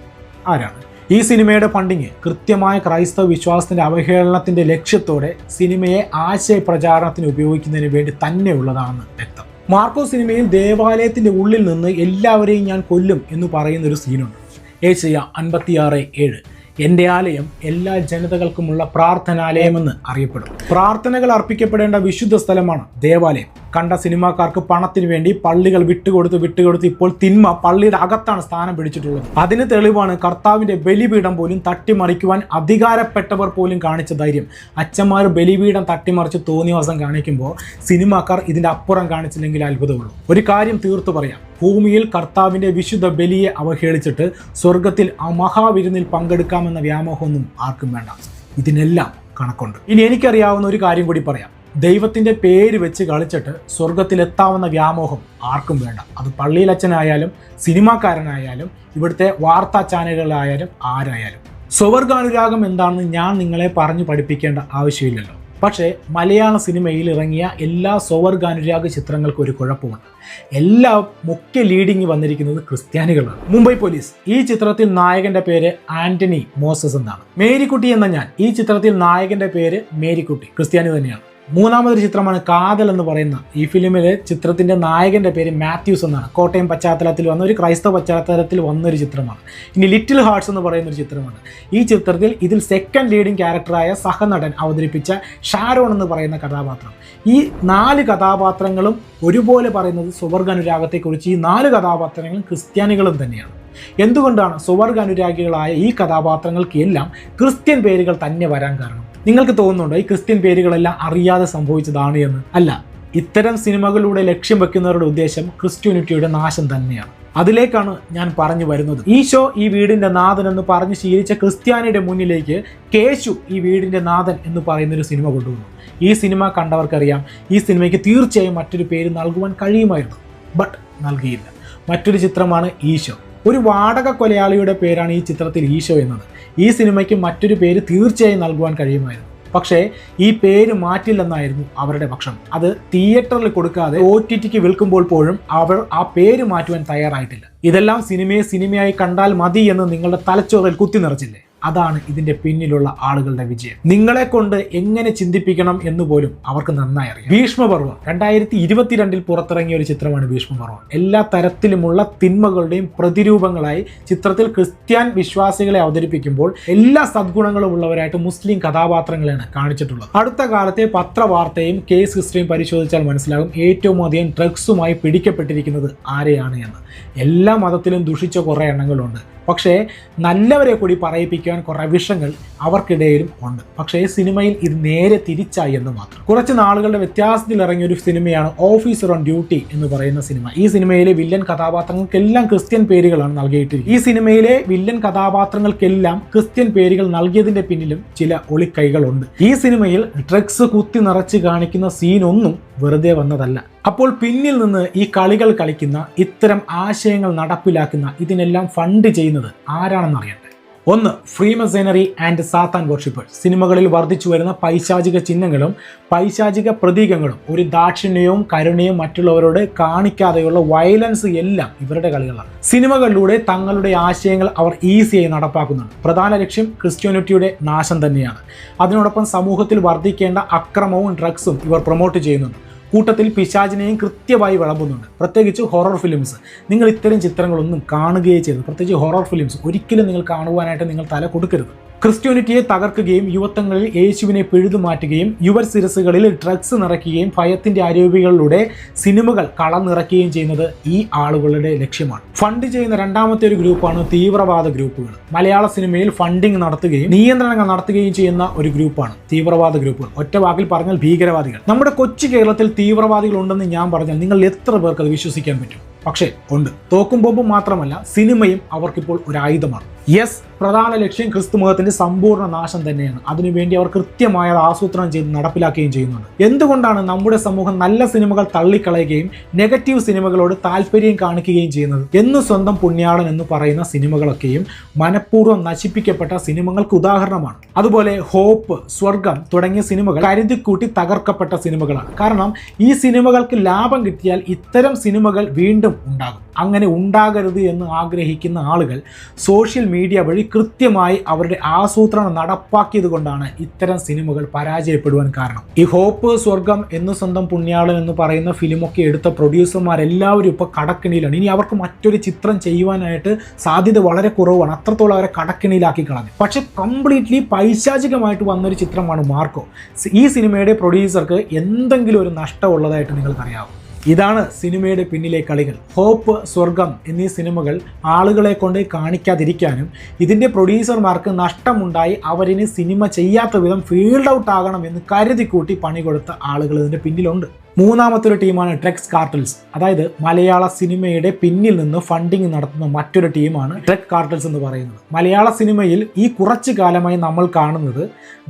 ആരാണ്? ഈ സിനിമയുടെ ഫണ്ടിങ് കൃത്യമായ ക്രൈസ്തവ വിശ്വാസത്തിന്റെ അവഹേളനത്തിന്റെ ലക്ഷ്യത്തോടെ സിനിമയെ ആശയ പ്രചാരണത്തിന് ഉപയോഗിക്കുന്നതിന് വേണ്ടി തന്നെയുള്ളതാണെന്ന് വ്യക്തം. മാർക്കോ സിനിമയിൽ ദേവാലയത്തിന്റെ ഉള്ളിൽ നിന്ന് എല്ലാവരെയും ഞാൻ കൊല്ലും എന്ന് പറയുന്ന ഒരു സീനുണ്ട്. ഏഷ്യ അൻപത്തിയാറ് ഏഴ്. എന്റെ ആലയം എല്ലാ ജനതകൾക്കുമുള്ള പ്രാർത്ഥനാലയമെന്ന് അറിയപ്പെടും. പ്രാർത്ഥനകൾ അർപ്പിക്കപ്പെടേണ്ട വിശുദ്ധ സ്ഥലമാണ് ദേവാലയം. കണ്ട സിനിമാക്കാർക്ക് പണത്തിന് വേണ്ടി പള്ളികൾ വിട്ടുകൊടുത്ത് വിട്ടുകൊടുത്ത് ഇപ്പോൾ തിന്മ പള്ളിയുടെ അകത്താണ് സ്ഥാനം പിടിച്ചിട്ടുള്ളത്. അതിന് തെളിവാണ് കർത്താവിന്റെ ബലിപീഠം പോലും തട്ടിമറിക്കുവാൻ അധികാരപ്പെട്ടവർ പോലും കാണിച്ച ധൈര്യം. അച്ഛന്മാർ ബലിപീഠം തട്ടിമറിച്ച് തോന്നിവാസം കാണിക്കുമ്പോൾ സിനിമാക്കാർ ഇതിന്റെ അപ്പുറം കാണിച്ചില്ലെങ്കിൽ അത്ഭുതമുള്ളൂ. ഒരു കാര്യം തീർത്തു പറയാം. ഭൂമിയിൽ കർത്താവിന്റെ വിശുദ്ധ ബലിയെ അവഹേളിച്ചിട്ട് സ്വർഗത്തിൽ ആ മഹാവിരുന്നിൽ പങ്കെടുക്കാമെന്ന വ്യാമോഹമൊന്നും ആർക്കും വേണ്ട. ഇതിനെല്ലാം കണക്കുണ്ട്. ഇനി എനിക്കറിയാവുന്ന ഒരു കാര്യം കൂടി പറയാം. ദൈവത്തിന്റെ പേര് വെച്ച് കളിച്ചിട്ട് സ്വർഗത്തിലെത്താവുന്ന വ്യാമോഹം ആർക്കും വേണ്ട. അത് പള്ളിയിലച്ഛനായാലും സിനിമാക്കാരനായാലും ഇവിടുത്തെ വാർത്താ ചാനലുകളായാലും ആരായാലും. സ്വവർഗാനുരാഗം എന്താണെന്ന് ഞാൻ നിങ്ങളെ പറഞ്ഞു പഠിപ്പിക്കേണ്ട ആവശ്യമില്ലല്ലോ. പക്ഷേ മലയാള സിനിമയിൽ ഇറങ്ങിയ എല്ലാ സ്വവർഗാനുരാഗ ചിത്രങ്ങൾക്കും ഒരു കുഴപ്പമുണ്ട്. എല്ലാ മുഖ്യ ലീഡിങ് വന്നിരിക്കുന്നത് ക്രിസ്ത്യാനികളാണ്. മുംബൈ പോലീസ് ഈ ചിത്രത്തിൽ നായകന്റെ പേര് ആന്റണി മോസസ് എന്നാണ്. മേരിക്കുട്ടി എന്ന ഞാൻ ഈ ചിത്രത്തിൽ നായകന്റെ പേര് മേരിക്കുട്ടി ക്രിസ്ത്യാനി തന്നെയാണ്. മൂന്നാമതൊരു ചിത്രമാണ് കാതൽ എന്ന് പറയുന്ന ഈ ഫിലിമിൽ ചിത്രത്തിന്റെ നായകന്റെ പേര് മാത്യൂസ് എന്നാണ്. കോട്ടയം പശ്ചാത്തലത്തിൽ വന്ന ഒരു ക്രൈസ്തവ പശ്ചാത്തലത്തിൽ വന്നൊരു ചിത്രമാണ്. ഇനി ലിറ്റിൽ ഹാർട്സ് എന്ന് പറയുന്ന ഒരു ചിത്രമാണ്. ഈ ചിത്രത്തിൽ ഇതിൽ സെക്കൻഡ് ലീഡിംഗ് ക്യാരക്ടറായ സഹനടൻ അവതരിപ്പിച്ച ഷാരോൺ എന്ന് പറയുന്ന കഥാപാത്രം. ഈ നാല് കഥാപാത്രങ്ങളും ഒരുപോലെ പറയുന്നത് സുവർഗനുരാഗത്തെക്കുറിച്ച് ഈ നാല് കഥാപാത്രങ്ങളും ക്രിസ്ത്യാനികളും തന്നെയാണ്. എന്തുകൊണ്ടാണ് സുവർഗ അനുരാഗികളായ ഈ കഥാപാത്രങ്ങൾക്ക് എല്ലാം ക്രിസ്ത്യൻ പേരുകൾ തന്നെ വരാൻ കാരണം? നിങ്ങൾക്ക് തോന്നുന്നുണ്ടോ ഈ ക്രിസ്ത്യൻ പേരുകളെല്ലാം അറിയാതെ സംഭവിച്ചതാണ് എന്ന്? അല്ല ഇത്തരം സിനിമകളിലൂടെ ലക്ഷ്യം വെക്കുന്നവരുടെ ഉദ്ദേശം ക്രിസ്ത്യാനിറ്റിയുടെ നാശം തന്നെയാണ്. അതിലേക്കാണ് ഞാൻ പറഞ്ഞു വരുന്നത്. ഈശോ ഈ വീടിന്റെ നാഥൻ എന്ന് പറഞ്ഞ് ശീലിച്ച ക്രിസ്ത്യാനിയുടെ മുന്നിലേക്ക് കേശു ഈ വീടിന്റെ നാഥൻ എന്ന് പറയുന്ന ഒരു സിനിമ കൊണ്ടുവന്നു. ഈ സിനിമ കണ്ടവർക്കറിയാം ഈ സിനിമയ്ക്ക് തീർച്ചയായും മറ്റൊരു പേര് നൽകുവാൻ കഴിയുമായിരുന്നു ബട്ട് നൽകിയില്ല. മറ്റൊരു ചിത്രമാണ് ഈശോ. ഒരു വാടക കൊലയാളിയുടെ പേരാണ് ഈ ചിത്രത്തിൽ ഈശോ എന്നത്. ഈ സിനിമയ്ക്ക് മറ്റൊരു പേര് തീർച്ചയായും നൽകുവാൻ കഴിയുമായിരുന്നു. പക്ഷേ ഈ പേര് മാറ്റില്ലെന്നായിരുന്നു അവരുടെ പക്ഷം. അത് തിയേറ്ററിൽ കൊടുക്കാതെ ഒ ടി ടിക്ക് വിൽക്കുമ്പോൾ പോലും അവർ ആ പേര് മാറ്റുവാൻ തയ്യാറായിട്ടില്ല. ഇതെല്ലാം സിനിമയെ സിനിമയായി കണ്ടാൽ മതി എന്ന് നിങ്ങളുടെ തലച്ചോറിൽ കുത്തി നിറച്ചില്ലേ? അതാണ് ഇതിന്റെ പിന്നിലുള്ള ആളുകളുടെ വിജയം. നിങ്ങളെ കൊണ്ട് എങ്ങനെ ചിന്തിപ്പിക്കണം എന്ന് പോലും അവർക്ക് നന്നായി അറിയാം. ഭീഷ്മപർവം രണ്ടായിരത്തി ഇരുപത്തിരണ്ടിൽ പുറത്തിറങ്ങിയ ഒരു ചിത്രമാണ് ഭീഷ്മപർവം എല്ലാ തരത്തിലുമുള്ള തിന്മകളുടെയും പ്രതിരൂപങ്ങളായി ചിത്രത്തിൽ ക്രിസ്ത്യൻ വിശ്വാസികളെ അവതരിപ്പിക്കുമ്പോൾ എല്ലാ സദ്ഗുണങ്ങളും ഉള്ളവരായിട്ട് മുസ്ലിം കഥാപാത്രങ്ങളെയാണ് കാണിച്ചിട്ടുള്ളത്. അടുത്ത കാലത്തെ പത്രവാർത്തയും കേസ് ഹിസ്റ്ററിയും പരിശോധിച്ചാൽ മനസ്സിലാകും ഏറ്റവും അധികം ഡ്രഗ്സുമായി പിടിക്കപ്പെട്ടിരിക്കുന്നത് ആരെയാണ് എന്ന്. എല്ലാ മതത്തിലും ദുഷിച്ച കുറേ എണ്ണങ്ങളുണ്ട്. പക്ഷേ നല്ലവരെ കൂടി പറയിപ്പിക്കാൻ കുറേ വിഷങ്ങൾ അവർക്കിടയിലും ഉണ്ട്. പക്ഷേ സിനിമയിൽ ഇത് നേരെ തിരിച്ചായി എന്ന് മാത്രം. കുറച്ച് നാളുകളുടെ വ്യത്യാസത്തിൽ ഇറങ്ങിയ ഒരു സിനിമയാണ് ഓഫീസർ ഓൺ ഡ്യൂട്ടി എന്ന് പറയുന്ന സിനിമ. ഈ സിനിമയിലെ വില്ലൻ കഥാപാത്രങ്ങൾക്കെല്ലാം ക്രിസ്ത്യൻ പേരുകളാണ് നൽകിയിട്ടിരിക്കുന്നത്. ഈ സിനിമയിലെ വില്ലൻ കഥാപാത്രങ്ങൾക്കെല്ലാം ക്രിസ്ത്യൻ പേരുകൾ നൽകിയതിന്റെ പിന്നിലും ചില ഒളിക്കൈകളുണ്ട്. ഈ സിനിമയിൽ ഡ്രഗ്സ് കുത്തി നിറച്ച് കാണിക്കുന്ന സീനൊന്നും വെറുതെ വന്നതല്ല. അപ്പോൾ പിന്നിൽ നിന്ന് ഈ കളികൾ കളിക്കുന്ന ഇത്തരം ആശയങ്ങൾ നടപ്പിലാക്കുന്ന ഇതിനെല്ലാം ഫണ്ട് ചെയ്യുന്നത് ആരാണെന്ന് അറിയട്ടെ? ഒന്ന് ഫ്രീമസേനറി ആൻഡ് സാത്താൻ വർഷിപ്പേഴ്സ് സിനിമകളിൽ വർദ്ധിച്ചു വരുന്ന പൈശാചിക ചിഹ്നങ്ങളും പൈശാചിക പ്രതീകങ്ങളും ഒരു ദാക്ഷിണ്യവും കരുണയും മറ്റുള്ളവരോട് കാണിക്കാതെയുള്ള വയലൻസ് എല്ലാം ഇവരുടെ കളികളാണ്. സിനിമകളിലൂടെ തങ്ങളുടെ ആശയങ്ങൾ അവർ ഈസിയായി നടപ്പാക്കുന്നുണ്ട്. പ്രധാന ലക്ഷ്യം ക്രിസ്ത്യാനിറ്റിയുടെ നാശം തന്നെയാണ്. അതിനോടൊപ്പം സമൂഹത്തിൽ വർദ്ധിക്കേണ്ട അക്രമവും ഡ്രഗ്സും ഇവർ പ്രൊമോട്ട് ചെയ്യുന്നുണ്ട്. കൂട്ടത്തിൽ പിശാചിനെയും കൃത്യമായി വിളമ്പുന്നുണ്ട്. പ്രത്യേകിച്ച് ഹൊറർ ഫിലിംസ് നിങ്ങൾ ഇത്തരം ചിത്രങ്ങളൊന്നും കാണുകയേ ചെയ്യരുത്. പ്രത്യേകിച്ച് ഹൊറർ ഫിലിംസ് ഒരിക്കലും നിങ്ങൾ കാണുവാനായിട്ട് നിങ്ങൾ തല കൊടുക്കരുത്. ക്രിസ്ത്യാനിറ്റിയെ തകർക്കുകയും യുവത്വങ്ങളിൽ യേശുവിനെ പിഴുതുമാറ്റുകയും യുവർ സിരസുകളിൽ ഡ്രഗ്സ് നിറയ്ക്കുകയും ഭയത്തിന്റെ ആരോപികളിലൂടെ സിനിമകൾ കളം നിറയ്ക്കുകയും ചെയ്യുന്നത് ഈ ആളുകളുടെ ലക്ഷ്യമാണ്. ഫണ്ട് ചെയ്യുന്ന രണ്ടാമത്തെ ഒരു ഗ്രൂപ്പാണ് തീവ്രവാദ ഗ്രൂപ്പുകൾ. മലയാള സിനിമയിൽ ഫണ്ടിങ് നടത്തുകയും നിയന്ത്രണങ്ങൾ നടത്തുകയും ചെയ്യുന്ന ഒരു ഗ്രൂപ്പാണ് തീവ്രവാദ ഗ്രൂപ്പുകൾ. ഒറ്റ വാക്കിൽ പറഞ്ഞാൽ ഭീകരവാദികൾ. നമ്മുടെ കൊച്ചു കേരളത്തിൽ തീവ്രവാദികൾ ഉണ്ടെന്ന് ഞാൻ പറഞ്ഞാൽ നിങ്ങൾ എത്ര പേർക്ക് അത് വിശ്വസിക്കാൻ പറ്റും? പക്ഷേ ഉണ്ട്. തോക്കും ബോംബും മാത്രമല്ല സിനിമയും അവർക്കിപ്പോൾ ഒരു ആയുധമാണ് യെസ് പ്രധാന ലക്ഷ്യം ക്രിസ്തു മതത്തിന്റെ സമ്പൂർണ നാശം തന്നെയാണ്. അതിനുവേണ്ടി അവർ കൃത്യമായ ആസൂത്രണം ചെയ്ത് നടപ്പിലാക്കുകയും ചെയ്യുന്നുണ്ട്. എന്തുകൊണ്ടാണ് നമ്മുടെ സമൂഹം നല്ല സിനിമകൾ തള്ളിക്കളയുകയും നെഗറ്റീവ് സിനിമകളോട് താല്പര്യം കാണിക്കുകയും ചെയ്യുന്നത്? എന്ന് സ്വന്തം പുണ്യാളൻ എന്ന് പറയുന്ന സിനിമകളൊക്കെയും മനഃപൂർവം നശിപ്പിക്കപ്പെട്ട സിനിമകൾക്ക് ഉദാഹരണമാണ്. അതുപോലെ ഹോപ്പ് സ്വർഗം തുടങ്ങിയ സിനിമകൾ കരുതിക്കൂട്ടി തകർക്കപ്പെട്ട സിനിമകളാണ്. കാരണം ഈ സിനിമകൾക്ക് ലാഭം കിട്ടിയാൽ ഇത്തരം സിനിമകൾ വീണ്ടും ഉണ്ടാകും. അങ്ങനെ ഉണ്ടാകരുത് എന്ന് ആഗ്രഹിക്കുന്ന ആളുകൾ സോഷ്യൽ മീഡിയ വഴി കൃത്യമായി അവരുടെ ആസൂത്രണം നടപ്പാക്കിയത് കൊണ്ടാണ് ഇത്തരം സിനിമകൾ പരാജയപ്പെടുവാൻ കാരണം. ഈ ഹോപ്പ് സ്വർഗം എന്ന് സ്വന്തം പുണ്യാളൻ എന്ന് പറയുന്ന ഫിലിമൊക്കെ എടുത്ത പ്രൊഡ്യൂസർമാരെല്ലാവരും ഇപ്പോൾ കടക്കിണിയിലാണ്. ഇനി അവർക്ക് മറ്റൊരു ചിത്രം ചെയ്യുവാനായിട്ട് സാധ്യത വളരെ കുറവാണ് അത്രത്തോളം അവരെ കടക്കിണിയിലാക്കി കളഞ്ഞു. പക്ഷെ കംപ്ലീറ്റ്ലി പൈശാചികമായിട്ട് വന്നൊരു ചിത്രമാണ് മാർക്കോ. ഈ സിനിമയുടെ പ്രൊഡ്യൂസർക്ക് എന്തെങ്കിലും ഒരു നഷ്ടമുള്ളതായിട്ട് നിങ്ങൾക്കറിയാവും? ഇതാണ് സിനിമയുടെ പിന്നിലെ കളികൾ. ഹോപ്പ് സ്വർഗം എന്നീ സിനിമകൾ ആളുകളെ കൊണ്ട് കാണിക്കാതിരിക്കാനും ഇതിന്റെ പ്രൊഡ്യൂസർമാർക്ക് നഷ്ടമുണ്ടായി അവരിന് സിനിമ ചെയ്യാത്ത വിധം ഫീൽഡ് ഔട്ട് ആകണം എന്ന് കരുതി കൂട്ടി പണി കൊടുത്ത ആളുകൾ ഇതിന്റെ പിന്നിലുണ്ട്. മൂന്നാമത്തെ ഒരു ടീമാണ് ഡ്രഗ്സ് കാർട്ടൽസ്. അതായത് മലയാള സിനിമയുടെ പിന്നിൽ നിന്ന് ഫണ്ടിങ് നടത്തുന്ന മറ്റൊരു ടീമാണ് ഡ്രഗ് കാർട്ടൽസ് എന്ന് പറയുന്നത്. മലയാള സിനിമയിൽ ഈ കുറച്ചു കാലമായി നമ്മൾ കാണുന്നത്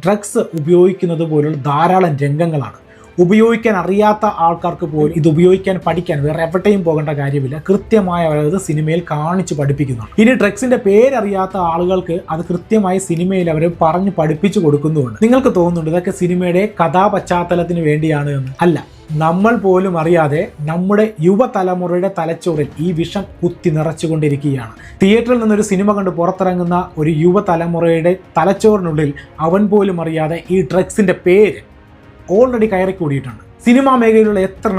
ഡ്രഗ്സ് ഉപയോഗിക്കുന്നത് പോലുള്ള ധാരാളം രംഗങ്ങളാണ്. ഉപയോഗിക്കാൻ അറിയാത്ത ആൾക്കാർക്ക് പോലും ഇത് ഉപയോഗിക്കാൻ പഠിക്കാൻ വേറെ എവിടെയും പോകേണ്ട കാര്യമില്ല. കൃത്യമായി അവരത് സിനിമയിൽ കാണിച്ച് പഠിപ്പിക്കുന്നു. ഇനി ഡ്രഗ്സിന്റെ പേരറിയാത്ത ആളുകൾക്ക് അത് കൃത്യമായി സിനിമയിൽ അവർ പറഞ്ഞ് പഠിപ്പിച്ചു കൊടുക്കുന്നുണ്ട് നിങ്ങൾക്ക് തോന്നുന്നുണ്ട് ഇതൊക്കെ സിനിമയുടെ കഥാപശ്ചാത്തലത്തിന് വേണ്ടിയാണ് എന്ന്. അല്ല നമ്മൾ പോലും അറിയാതെ നമ്മുടെ യുവതലമുറയുടെ തലച്ചോറിൽ ഈ വിഷം കുത്തി നിറച്ചുകൊണ്ടിരിക്കുകയാണ്. തിയേറ്ററിൽ നിന്നൊരു സിനിമ കണ്ട് പുറത്തിറങ്ങുന്ന ഒരു യുവതലമുറയുടെ തലച്ചോറിനുള്ളിൽ അവൻ പോലും അറിയാതെ ഈ ഡ്രഗ്സിന്റെ പേര് ഓൾറെഡി കയറി കൂടിയിട്ടുണ്ട്. സിനിമാ മേഖലയിലുള്ള എത്ര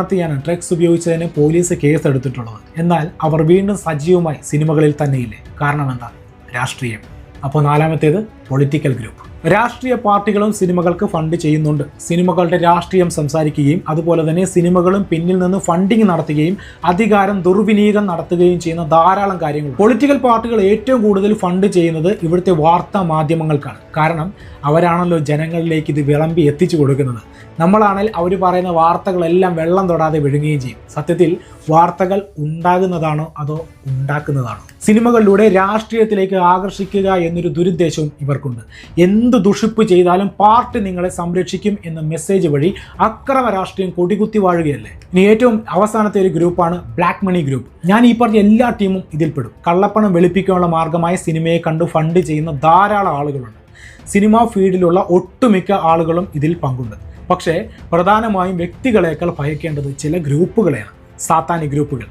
ഡ്രഗ്സ് ഉപയോഗിച്ചതിന് പോലീസ് കേസ് എടുത്തിട്ടുള്ളത്. എന്നാൽ അവർ വീണ്ടും സജീവമായി സിനിമകളിൽ തന്നെയില്ലേ? കാരണം എന്താ? രാഷ്ട്രീയം. അപ്പോൾ നാലാമത്തേത് പൊളിറ്റിക്കൽ ഗ്രൂപ്പ് രാഷ്ട്രീയ പാർട്ടികളും സിനിമകൾക്ക് ഫണ്ട് ചെയ്യുന്നുണ്ട്. സിനിമകളുടെ രാഷ്ട്രീയം സംസാരിക്കുകയും അതുപോലെ തന്നെ സിനിമകളും പിന്നിൽ നിന്ന് ഫണ്ടിങ് നടത്തുകയും അധികാരം ദുർവിനിയോഗം നടത്തുകയും ചെയ്യുന്ന ധാരാളം കാര്യങ്ങൾ. പൊളിറ്റിക്കൽ പാർട്ടികൾ ഏറ്റവും കൂടുതൽ ഫണ്ട് ചെയ്യുന്നത് ഇവിടുത്തെ വാർത്താ മാധ്യമങ്ങൾക്കാണ്. കാരണം അവരാണല്ലോ ജനങ്ങളിലേക്ക് ഇത് വിളമ്പി എത്തിച്ചു കൊടുക്കുന്നത്. നമ്മളാണെങ്കിൽ അവർ പറയുന്ന വാർത്തകളെല്ലാം വെള്ളം തൊടാതെ വിഴുങ്ങുകയും ചെയ്യും. സത്യത്തിൽ വാർത്തകൾ ഉണ്ടാകുന്നതാണോ അതോ ഉണ്ടാക്കുന്നതാണോ? സിനിമകളിലൂടെ രാഷ്ട്രീയത്തിലേക്ക് ആകർഷിക്കുക എന്നൊരു ദുരുദ്ദേശവും ഇവർക്കുണ്ട്. എന്ത് ദുഷിപ്പ് ചെയ്താലും പാർട്ടി നിങ്ങളെ സംരക്ഷിക്കും എന്ന മെസ്സേജ് വഴി അക്രമ രാഷ്ട്രീയം കൊടികുത്തി വാഴുകയല്ലേ? ഇനി ഏറ്റവും അവസാനത്തെ ഒരു ഗ്രൂപ്പാണ് ബ്ലാക്ക് മണി ഗ്രൂപ്പ് ഞാൻ ഈ പറഞ്ഞ എല്ലാ ടീമും ഇതിൽപ്പെടും. കള്ളപ്പണം വെളുപ്പിക്കാനുള്ള മാർഗമായ സിനിമയെ കണ്ട് ഫണ്ട് ചെയ്യുന്ന ധാരാളം ആളുകളുണ്ട്. സിനിമാ ഫീൽഡിലുള്ള ഒട്ടുമിക്ക ആളുകളും ഇതിൽ പങ്കുണ്ട്. പക്ഷേ പ്രധാനമായും വ്യക്തികളേക്കാൾ ഭയക്കേണ്ടത് ചില ഗ്രൂപ്പുകളെയാണ്. സാത്താനി ഗ്രൂപ്പുകൾ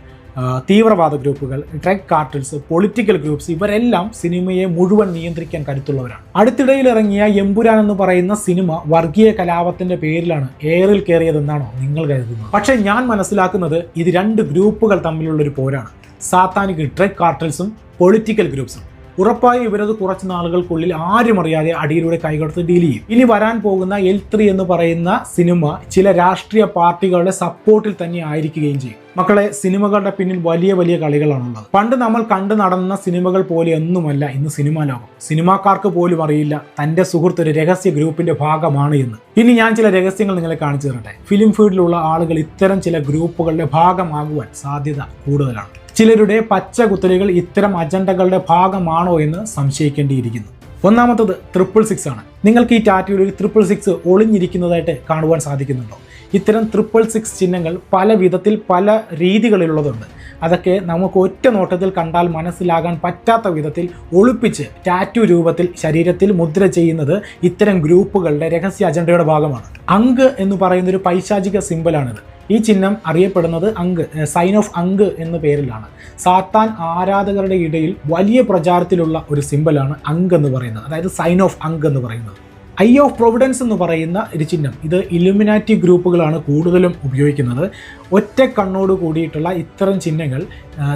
തീവ്രവാദ ഗ്രൂപ്പുകൾ ഡ്രഗ് കാർട്ടൽസ് പൊളിറ്റിക്കൽ ഗ്രൂപ്പ്സ് ഇവരെല്ലാം സിനിമയെ മുഴുവൻ നിയന്ത്രിക്കാൻ കരുത്തുള്ളവരാണ്. അടുത്തിടയിൽ ഇറങ്ങിയ എമ്പുരാൻ എന്ന് പറയുന്ന സിനിമ വർഗീയ കലാപത്തിന്റെ പേരിലാണ് ഏറിൽ കയറിയതെന്നാണോ നിങ്ങൾ കരുതുന്നത്. പക്ഷേ ഞാൻ മനസ്സിലാക്കുന്നത് ഇത് രണ്ട് ഗ്രൂപ്പുകൾ തമ്മിലുള്ള ഒരു പോരാണ്. സാത്താനിക് ഡ്രഗ് കാർട്ടൽസും പൊളിറ്റിക്കൽ ഗ്രൂപ്പ്സും. ഉറപ്പായും ഇവരത് കുറച്ച് നാളുകൾക്കുള്ളിൽ ആരും അറിയാതെ അടിയിലൂടെ കൈകൊടുത്ത് ഡീൽ ചെയ്യും. ഇനി വരാൻ പോകുന്ന എൽ ത്രീ എന്ന് പറയുന്ന സിനിമ ചില രാഷ്ട്രീയ പാർട്ടികളുടെ സപ്പോർട്ടിൽ തന്നെ ആയിരിക്കുകയും ചെയ്യും. മക്കളെ സിനിമകളുടെ പിന്നിൽ വലിയ വലിയ കളികളാണുള്ളത്. പണ്ട് നമ്മൾ കണ്ടു നടന്ന സിനിമകൾ പോലെ ഒന്നുമല്ല ഇന്ന് സിനിമാ ലോകം. സിനിമാക്കാർക്ക് പോലും അറിയില്ല തന്റെ സുഹൃത്ത് ഒരു രഹസ്യ ഗ്രൂപ്പിന്റെ ഭാഗമാണ് എന്ന്. ഇനി ഞാൻ ചില രഹസ്യങ്ങൾ നിങ്ങളെ കാണിച്ചു തരട്ടെ. ഫിലിം ഫീൽഡിലുള്ള ആളുകൾ ഇത്തരം ചില ഗ്രൂപ്പുകളുടെ ഭാഗമാകുവാൻ സാധ്യത കൂടുതലാണ്. ചിലരുടെ പച്ച കുത്തലുകൾ ഇത്തരം അജണ്ടകളുടെ ഭാഗമാണോ എന്ന് സംശയിക്കേണ്ടിയിരിക്കുന്നു. ഒന്നാമത്തത് ട്രിപ്പിൾ സിക്സ് ആണ്. നിങ്ങൾക്ക് ഈ ടാറ്റയുടെ ഒരു ട്രിപ്പിൾ സിക്സ് ഒളിഞ്ഞിരിക്കുന്നതായിട്ട് കാണുവാൻ സാധിക്കുന്നുണ്ടോ? ഇത്തരം ട്രിപ്പിൾ സിക്സ് ചിഹ്നങ്ങൾ പല വിധത്തിൽ പല രീതികളിലുള്ളതുണ്ട്. അതൊക്കെ നമുക്ക് ഒറ്റ നോട്ടത്തിൽ കണ്ടാൽ മനസ്സിലാകാൻ പറ്റാത്ത വിധത്തിൽ ഒളിപ്പിച്ച് ടാറ്റു രൂപത്തിൽ ശരീരത്തിൽ മുദ്ര ചെയ്യുന്നത് ഇത്തരം ഗ്രൂപ്പുകളുടെ രഹസ്യ അജണ്ടയുടെ ഭാഗമാണ്. അങ്ക് എന്ന് പറയുന്ന ഒരു പൈശാചിക സിമ്പലാണിത്. ഈ ചിഹ്നം അറിയപ്പെടുന്നത് അങ്ക് സൈൻ ഓഫ് അങ്ക് എന്ന പേരിലാണ്. സാത്താൻ ആരാധകരുടെ ഇടയിൽ വലിയ പ്രചാരത്തിലുള്ള ഒരു സിമ്പലാണ് അങ്ക് എന്ന് പറയുന്നത്. അതായത് സൈൻ ഓഫ് അങ്ക് എന്ന് പറയുന്നത്. ഐ ഓഫ് പ്രൊവിഡൻസ് എന്ന് പറയുന്ന ഒരു ചിഹ്നം. ഇത് ഇലുമിനാറ്റി ഗ്രൂപ്പുകളാണ് കൂടുതലും ഉപയോഗിക്കുന്നത്. ഒറ്റ കണ്ണോട് കൂടിയിട്ടുള്ള ഇത്തരം ചിഹ്നങ്ങൾ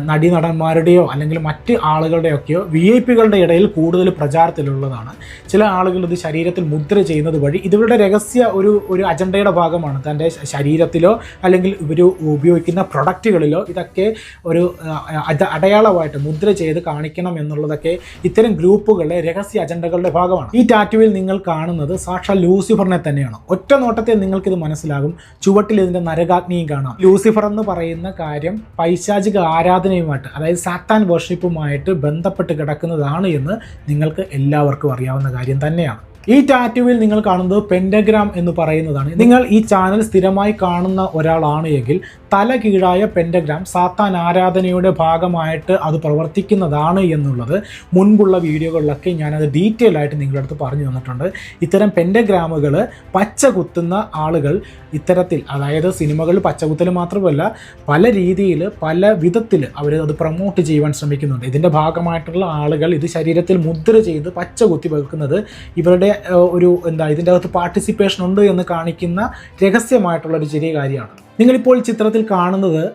നടി നടീനടന്മാരുടെയോ അല്ലെങ്കിൽ മറ്റ് ആളുകളുടെയൊക്കെയോ വി ഐ പികളുടെ ഇടയിൽ കൂടുതൽ പ്രചാരത്തിലുള്ളതാണ്. ചില ആളുകൾ ഇത് ശരീരത്തിൽ മുദ്ര ചെയ്യുന്നത് വഴി ഇവരുടെ രഹസ്യ ഒരു ഒരു അജണ്ടയുടെ ഭാഗമാണ്. തന്റെ ശരീരത്തിലോ അല്ലെങ്കിൽ ഇവർ ഉപയോഗിക്കുന്ന പ്രൊഡക്റ്റുകളിലോ ഇതൊക്കെ ഒരു അടയാളമായിട്ട് മുദ്ര ചെയ്ത് കാണിക്കണം എന്നുള്ളതൊക്കെ ഇത്തരം ഗ്രൂപ്പുകളുടെ രഹസ്യ അജണ്ടകളുടെ ഭാഗമാണ്. ഈ ടാറ്റുവിൽ നിങ്ങൾ കാണുന്നത് സാക്ഷാൽ ലൂസിഫറിനെ തന്നെയാണ്. ഒറ്റ നോട്ടത്തിൽ നിങ്ങൾക്കിത് മനസ്സിലാകും. ചുവട്ടിൽ ഇതിന്റെ നരകാഗ്നിയും കാണാം. ലൂസിഫർ എന്ന് പറയുന്ന കാര്യം പൈശാചിക ആരാധനയുമായിട്ട് അതായത് സാത്താൻ വർഷിപ്പുമായിട്ട് ബന്ധപ്പെട്ട് കിടക്കുന്നതാണ് എന്ന് നിങ്ങൾക്ക് എല്ലാവർക്കും അറിയാവുന്ന കാര്യം തന്നെയാണ്. ഈ ടാറ്റുവിൽ നിങ്ങൾ കാണുന്നത് പെൻഡഗ്രാം എന്ന് പറയുന്നതാണ്. നിങ്ങൾ ഈ ചാനൽ സ്ഥിരമായി കാണുന്ന ഒരാളാണ് എങ്കിൽ തല കീഴായ പെൻഡഗ്രാം സാത്താൻ ആരാധനയുടെ ഭാഗമായിട്ട് അത് പ്രവർത്തിക്കുന്നതാണ് എന്നുള്ളത് മുൻപുള്ള വീഡിയോകളിലൊക്കെ ഞാനത് ഡീറ്റെയിൽ ആയിട്ട് നിങ്ങളുടെ അടുത്ത് പറഞ്ഞു തന്നിട്ടുണ്ട്. ഇത്തരം പെൻഡഗ്രാമുകൾ പച്ച കുത്തുന്ന ആളുകൾ ഇത്തരത്തിൽ അതായത് സിനിമകളിൽ പച്ചകുത്തൽ മാത്രമല്ല പല രീതിയിൽ പല വിധത്തിൽ അവർ അത് പ്രൊമോട്ട് ചെയ്യുവാൻ ശ്രമിക്കുന്നുണ്ട്. ഇതിന്റെ ഭാഗമായിട്ടുള്ള ആളുകൾ ഇത് ശരീരത്തിൽ മുദ്ര ചെയ്ത് പച്ച കുത്തി വെക്കുന്നത് ഇവരുടെ ഒരു എന്താ ഇതിന്റെ അകത്ത് പാർട്ടിസിപ്പേഷൻ ഉണ്ട് എന്ന് കാണിക്കുന്ന രഹസ്യമായിട്ടുള്ള ഒരു ചെറിയ കാര്യമാണ്. നിങ്ങളിപ്പോൾ ചിത്രത്തിൽ കാണുന്നത്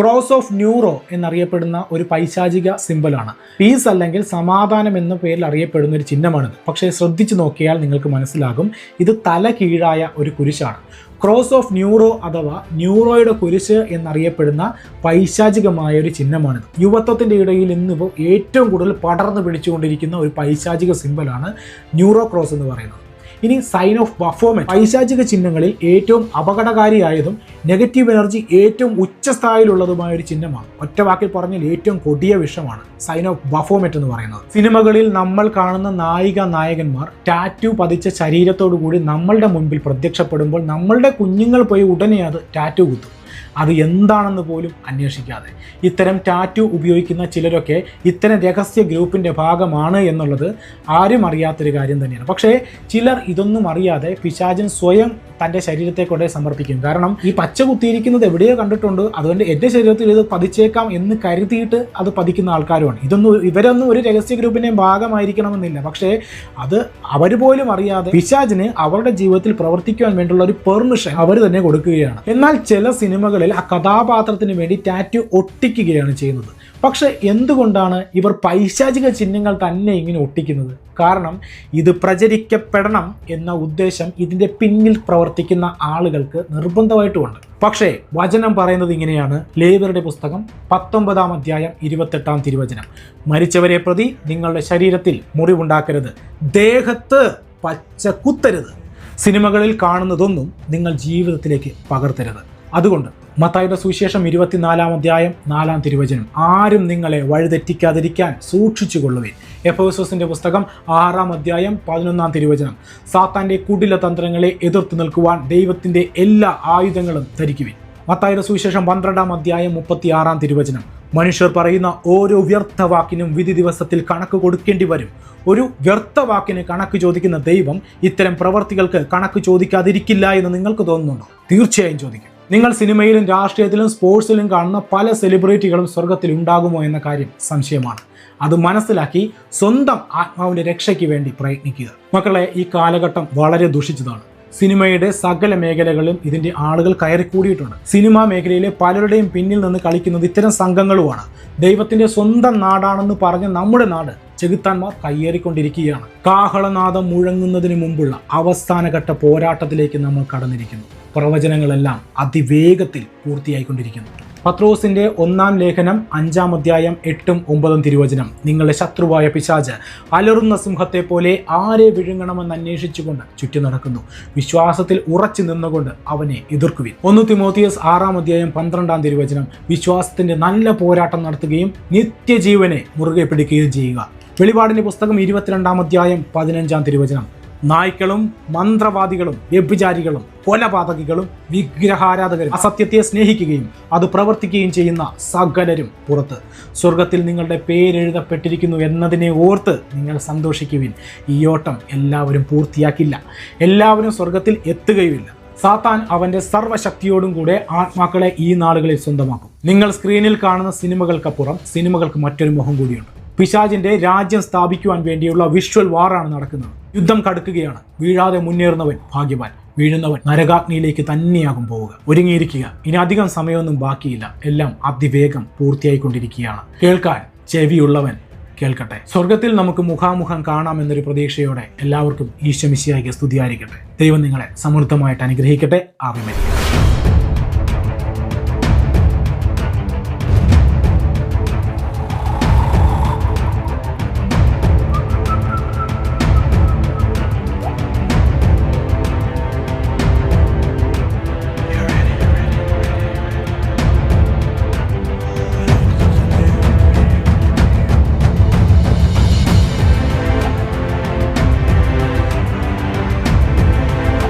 ക്രോസ് ഓഫ് ന്യൂറോ എന്നറിയപ്പെടുന്ന ഒരു പൈശാചിക സിമ്പലാണ്. പീസ് അല്ലെങ്കിൽ സമാധാനം എന്ന പേരിൽ അറിയപ്പെടുന്ന ഒരു ചിഹ്നമാണിത്. പക്ഷേ ശ്രദ്ധിച്ചു നോക്കിയാൽ നിങ്ങൾക്ക് മനസ്സിലാകും ഇത് തല കീഴായ ഒരു കുരിശാണ്. ക്രോസ് ഓഫ് ന്യൂറോ അഥവാ ന്യൂറോയുടെ കുരിശ് എന്നറിയപ്പെടുന്ന പൈശാചികമായ ഒരു ചിഹ്നമാണിത്. യുവത്വത്തിന്റെ ഇടയിൽ ഇന്നിപ്പോൾ ഏറ്റവും കൂടുതൽ പടർന്നു പിടിച്ചുകൊണ്ടിരിക്കുന്ന ഒരു പൈശാചിക സിമ്പലാണ് ന്യൂറോ ക്രോസ് എന്ന് പറയുന്നത്. ഇനി സൈൻ ഓഫ് പെർഫോമൻസ് പൈശാചിക ചിഹ്നങ്ങളിൽ ഏറ്റവും അപകടകാരിയായതും നെഗറ്റീവ് എനർജി ഏറ്റവും ഉച്ചസ്ഥായിലുള്ളതുമായ ഒരു ചിഹ്നമാണ്. ഒറ്റ വാക്കിൽ പറഞ്ഞാൽ ഏറ്റവും കൊടിയ വിഷമാണ് സൈൻ ഓഫ് ബഫോമെറ്റ് എന്ന് പറയുന്നത്. സിനിമകളിൽ നമ്മൾ കാണുന്ന നായിക നായകന്മാർ ടാറ്റു പതിച്ച ശരീരത്തോടു കൂടി നമ്മളുടെ മുൻപിൽ പ്രത്യക്ഷപ്പെടുമ്പോൾ നമ്മളുടെ കുഞ്ഞുങ്ങൾ പോയി ഉടനെ അത് ടാറ്റു കുത്തും. അത് എന്താണെന്ന് പോലും അന്വേഷിക്കാതെ. ഇത്തരം ടാറ്റു ഉപയോഗിക്കുന്ന ചിലരൊക്കെ ഇത്തരം രഹസ്യ ഗ്രൂപ്പിന്റെ ഭാഗമാണ് എന്നുള്ളത് ആരും അറിയാത്തൊരു കാര്യം തന്നെയാണ്. പക്ഷേ ചിലർ ഇതൊന്നും അറിയാതെ പിശാചൻ സ്വയം തന്റെ ശരീരത്തെ കൊണ്ട് സമർപ്പിക്കും. കാരണം ഈ പച്ച കുത്തിയിരിക്കുന്നത് എവിടെയോ കണ്ടിട്ടുണ്ട്. അതുകൊണ്ട് എന്റെ ശരീരത്തിൽ ഇത് പതിച്ചേക്കാം എന്ന് കരുതിയിട്ട് അത് പതിക്കുന്ന ആൾക്കാരുമാണ്. ഇതൊന്നും ഇവരൊന്നും ഒരു രഹസ്യ ഗ്രൂപ്പിന്റെ ഭാഗമായിരിക്കണമെന്നില്ല. പക്ഷേ അത് അവർ പോലും അറിയാതെ പിശാജിന് അവരുടെ ജീവിതത്തിൽ പ്രവർത്തിക്കുവാൻ വേണ്ടിയുള്ള ഒരു പെർമിഷൻ അവർ തന്നെ കൊടുക്കുകയാണ്. എന്നാൽ ചില സിനിമകളിൽ ആ കഥാപാത്രത്തിന് വേണ്ടി ടാറ്റു ഒട്ടിക്കുകയാണ് ചെയ്യുന്നത്. പക്ഷെ എന്തുകൊണ്ടാണ് ഇവർ പൈശാചിക ചിഹ്നങ്ങൾ തന്നെ ഇങ്ങനെ ഒട്ടിക്കുന്നത്? കാരണം ഇത് പ്രചരിക്കപ്പെടണം എന്ന ഉദ്ദേശം ഇതിന്റെ പിന്നിൽ പ്രവർത്തിക്കുന്ന ആളുകൾക്ക് നിർബന്ധമായിട്ടുമുണ്ട്. പക്ഷേ വചനം പറയുന്നത് ഇങ്ങനെയാണ്. ലേബറുടെ പുസ്തകം പത്തൊമ്പതാം അധ്യായം ഇരുപത്തെട്ടാം തിരുവചനം. മരിച്ചവരെ പ്രതി നിങ്ങളുടെ ശരീരത്തിൽ മുറിവുണ്ടാക്കരുത്. ദേഹത്ത് പച്ച കുത്തരുത്. സിനിമകളിൽ കാണുന്നതൊന്നും നിങ്ങൾ ജീവിതത്തിലേക്ക് പകർത്തരുത്. അതുകൊണ്ട് മത്തായുടെ സുവിശേഷം ഇരുപത്തിനാലാം അധ്യായം നാലാം തിരുവചനം. ആരും നിങ്ങളെ വഴിതെറ്റിക്കാതിരിക്കാൻ സൂക്ഷിച്ചുകൊള്ളുവിൻ. എഫോസോസിന്റെ പുസ്തകം ആറാം അധ്യായം പതിനൊന്നാം തിരുവചനം. സാത്താന്റെ കുടില തന്ത്രങ്ങളെ എതിർത്ത് നിൽക്കുവാൻ ദൈവത്തിന്റെ എല്ലാ ആയുധങ്ങളും ധരിക്കുവിൻ. മത്തായുടെ സുവിശേഷം പന്ത്രണ്ടാം അധ്യായം മുപ്പത്തി ആറാം തിരുവചനം. മനുഷ്യർ പറയുന്ന ഓരോ വ്യർത്ഥ വാക്കിനും വിധി ദിവസത്തിൽ കണക്ക് കൊടുക്കേണ്ടി വരും. ഒരു വ്യർത്ഥ വാക്കിന് കണക്ക് ചോദിക്കുന്ന ദൈവം ഇത്തരം പ്രവർത്തികൾക്ക് കണക്ക് ചോദിക്കാതിരിക്കില്ല എന്ന് നിങ്ങൾക്ക് തോന്നുന്നുണ്ടോ? തീർച്ചയായും ചോദിക്കും. നിങ്ങൾ സിനിമയിലും രാഷ്ട്രീയത്തിലും സ്പോർട്സിലും കാണുന്ന പല സെലിബ്രിറ്റികളും സ്വർഗത്തിൽ ഉണ്ടാകുമോ എന്ന കാര്യം സംശയമാണ്. അത് മനസ്സിലാക്കി സ്വന്തം ആത്മാവിന്റെ രക്ഷയ്ക്ക് വേണ്ടി പ്രയത്നിക്കുക. മക്കളെ ഈ കാലഘട്ടം വളരെ ദുഷിച്ചതാണ്. സിനിമയുടെ സകല മേഖലകളിലും ഇതിന്റെ ആളുകൾ കയറിക്കൂടിയിട്ടുണ്ട്. സിനിമാ മേഖലയിലെ പലരുടെയും പിന്നിൽ നിന്ന് കളിക്കുന്നത് ഇത്തരം സംഘങ്ങളുമാണ്. ദൈവത്തിന്റെ സ്വന്തം നാടാണെന്ന് പറഞ്ഞ നമ്മുടെ നാട് ചെകുത്താന്മാർ കയ്യേറിക്കൊണ്ടിരിക്കുകയാണ്. കാഹളനാദം മുഴങ്ങുന്നതിന് മുമ്പുള്ള അവസാനഘട്ട പോരാട്ടത്തിലേക്ക് നമ്മൾ കടന്നിരിക്കുന്നു. പ്രവചനങ്ങളെല്ലാം അതിവേഗത്തിൽ പൂർത്തിയായിക്കൊണ്ടിരിക്കുന്നു. പത്രോസിന്റെ ഒന്നാം ലേഖനം അഞ്ചാം അധ്യായം എട്ടും ഒമ്പതും തിരുവചനം. നിങ്ങളുടെ ശത്രുവായ പിശാജ് അലറുന്ന സിംഹത്തെ പോലെ ആരെ വിഴുങ്ങണമെന്ന് അന്വേഷിച്ചുകൊണ്ട് ചുറ്റി നടക്കുന്നു. വിശ്വാസത്തിൽ ഉറച്ചു നിന്നുകൊണ്ട് അവനെ എതിർക്കുവിൻ. ഒന്ന് തിമോത്തിയസ് ആറാം അധ്യായം പന്ത്രണ്ടാം തിരുവചനം. വിശ്വാസത്തിന്റെ നല്ല പോരാട്ടം നടത്തുകയും നിത്യജീവനെ മുറുകെ പിടിക്കുകയും ചെയ്യുക. വെളിപാടിന്റെ പുസ്തകം ഇരുപത്തിരണ്ടാം അധ്യായം പതിനഞ്ചാം തിരുവചനം. നായ്ക്കളും മന്ത്രവാദികളും വ്യഭിചാരികളും കൊലപാതകികളും വിഗ്രഹാരാധകരും അസത്യത്തെ സ്നേഹിക്കുകയും അത് പ്രവർത്തിക്കുകയും ചെയ്യുന്ന സകലരും പുറത്ത്. സ്വർഗത്തിൽ നിങ്ങളുടെ പേരെഴുതപ്പെട്ടിരിക്കുന്നു എന്നതിനെ ഓർത്ത് നിങ്ങൾ സന്തോഷിക്കുവിൻ. ഈ ഓട്ടം എല്ലാവരും പൂർത്തിയാക്കില്ല. എല്ലാവരും സ്വർഗത്തിൽ എത്തുകയുമില്ല. സാത്താൻ അവന്റെ സർവശക്തിയോടും കൂടെ ആത്മാക്കളെ ഈ നാളുകളിൽ സ്വന്തമാക്കും. നിങ്ങൾ സ്ക്രീനിൽ കാണുന്ന സിനിമകൾക്കപ്പുറം സിനിമകൾക്ക് മറ്റൊരു മുഖം കൂടിയുണ്ട്. പിശാജിന്റെ രാജ്യം സ്ഥാപിക്കുവാൻ വേണ്ടിയുള്ള വിഷ്വൽ വാറാണ് നടക്കുന്നത്. യുദ്ധം കടുക്കുകയാണ്. വീഴാതെ മുന്നേറുന്നവൻ ഭാഗ്യവാൻ. വീഴുന്നവൻ നരകാഗ്നിയിലേക്ക് തന്നെയാകും പോവുക. ഒരുങ്ങിയിരിക്കുക. ഇനി അധികം സമയമൊന്നും ബാക്കിയില്ല. എല്ലാം അതിവേഗം പൂർത്തിയായിക്കൊണ്ടിരിക്കുകയാണ്. കേൾക്കാൻ ചെവിയുള്ളവൻ കേൾക്കട്ടെ. സ്വർഗത്തിൽ നമുക്ക് മുഖാമുഖം കാണാമെന്നൊരു പ്രതീക്ഷയോടെ എല്ലാവർക്കും ഈശ്വമിശിയായി സ്തുതിയായിരിക്കട്ടെ. ദൈവം നിങ്ങളെ സമൃദ്ധമായിട്ട് അനുഗ്രഹിക്കട്ടെ. ആവിമരിക്കട്ടെ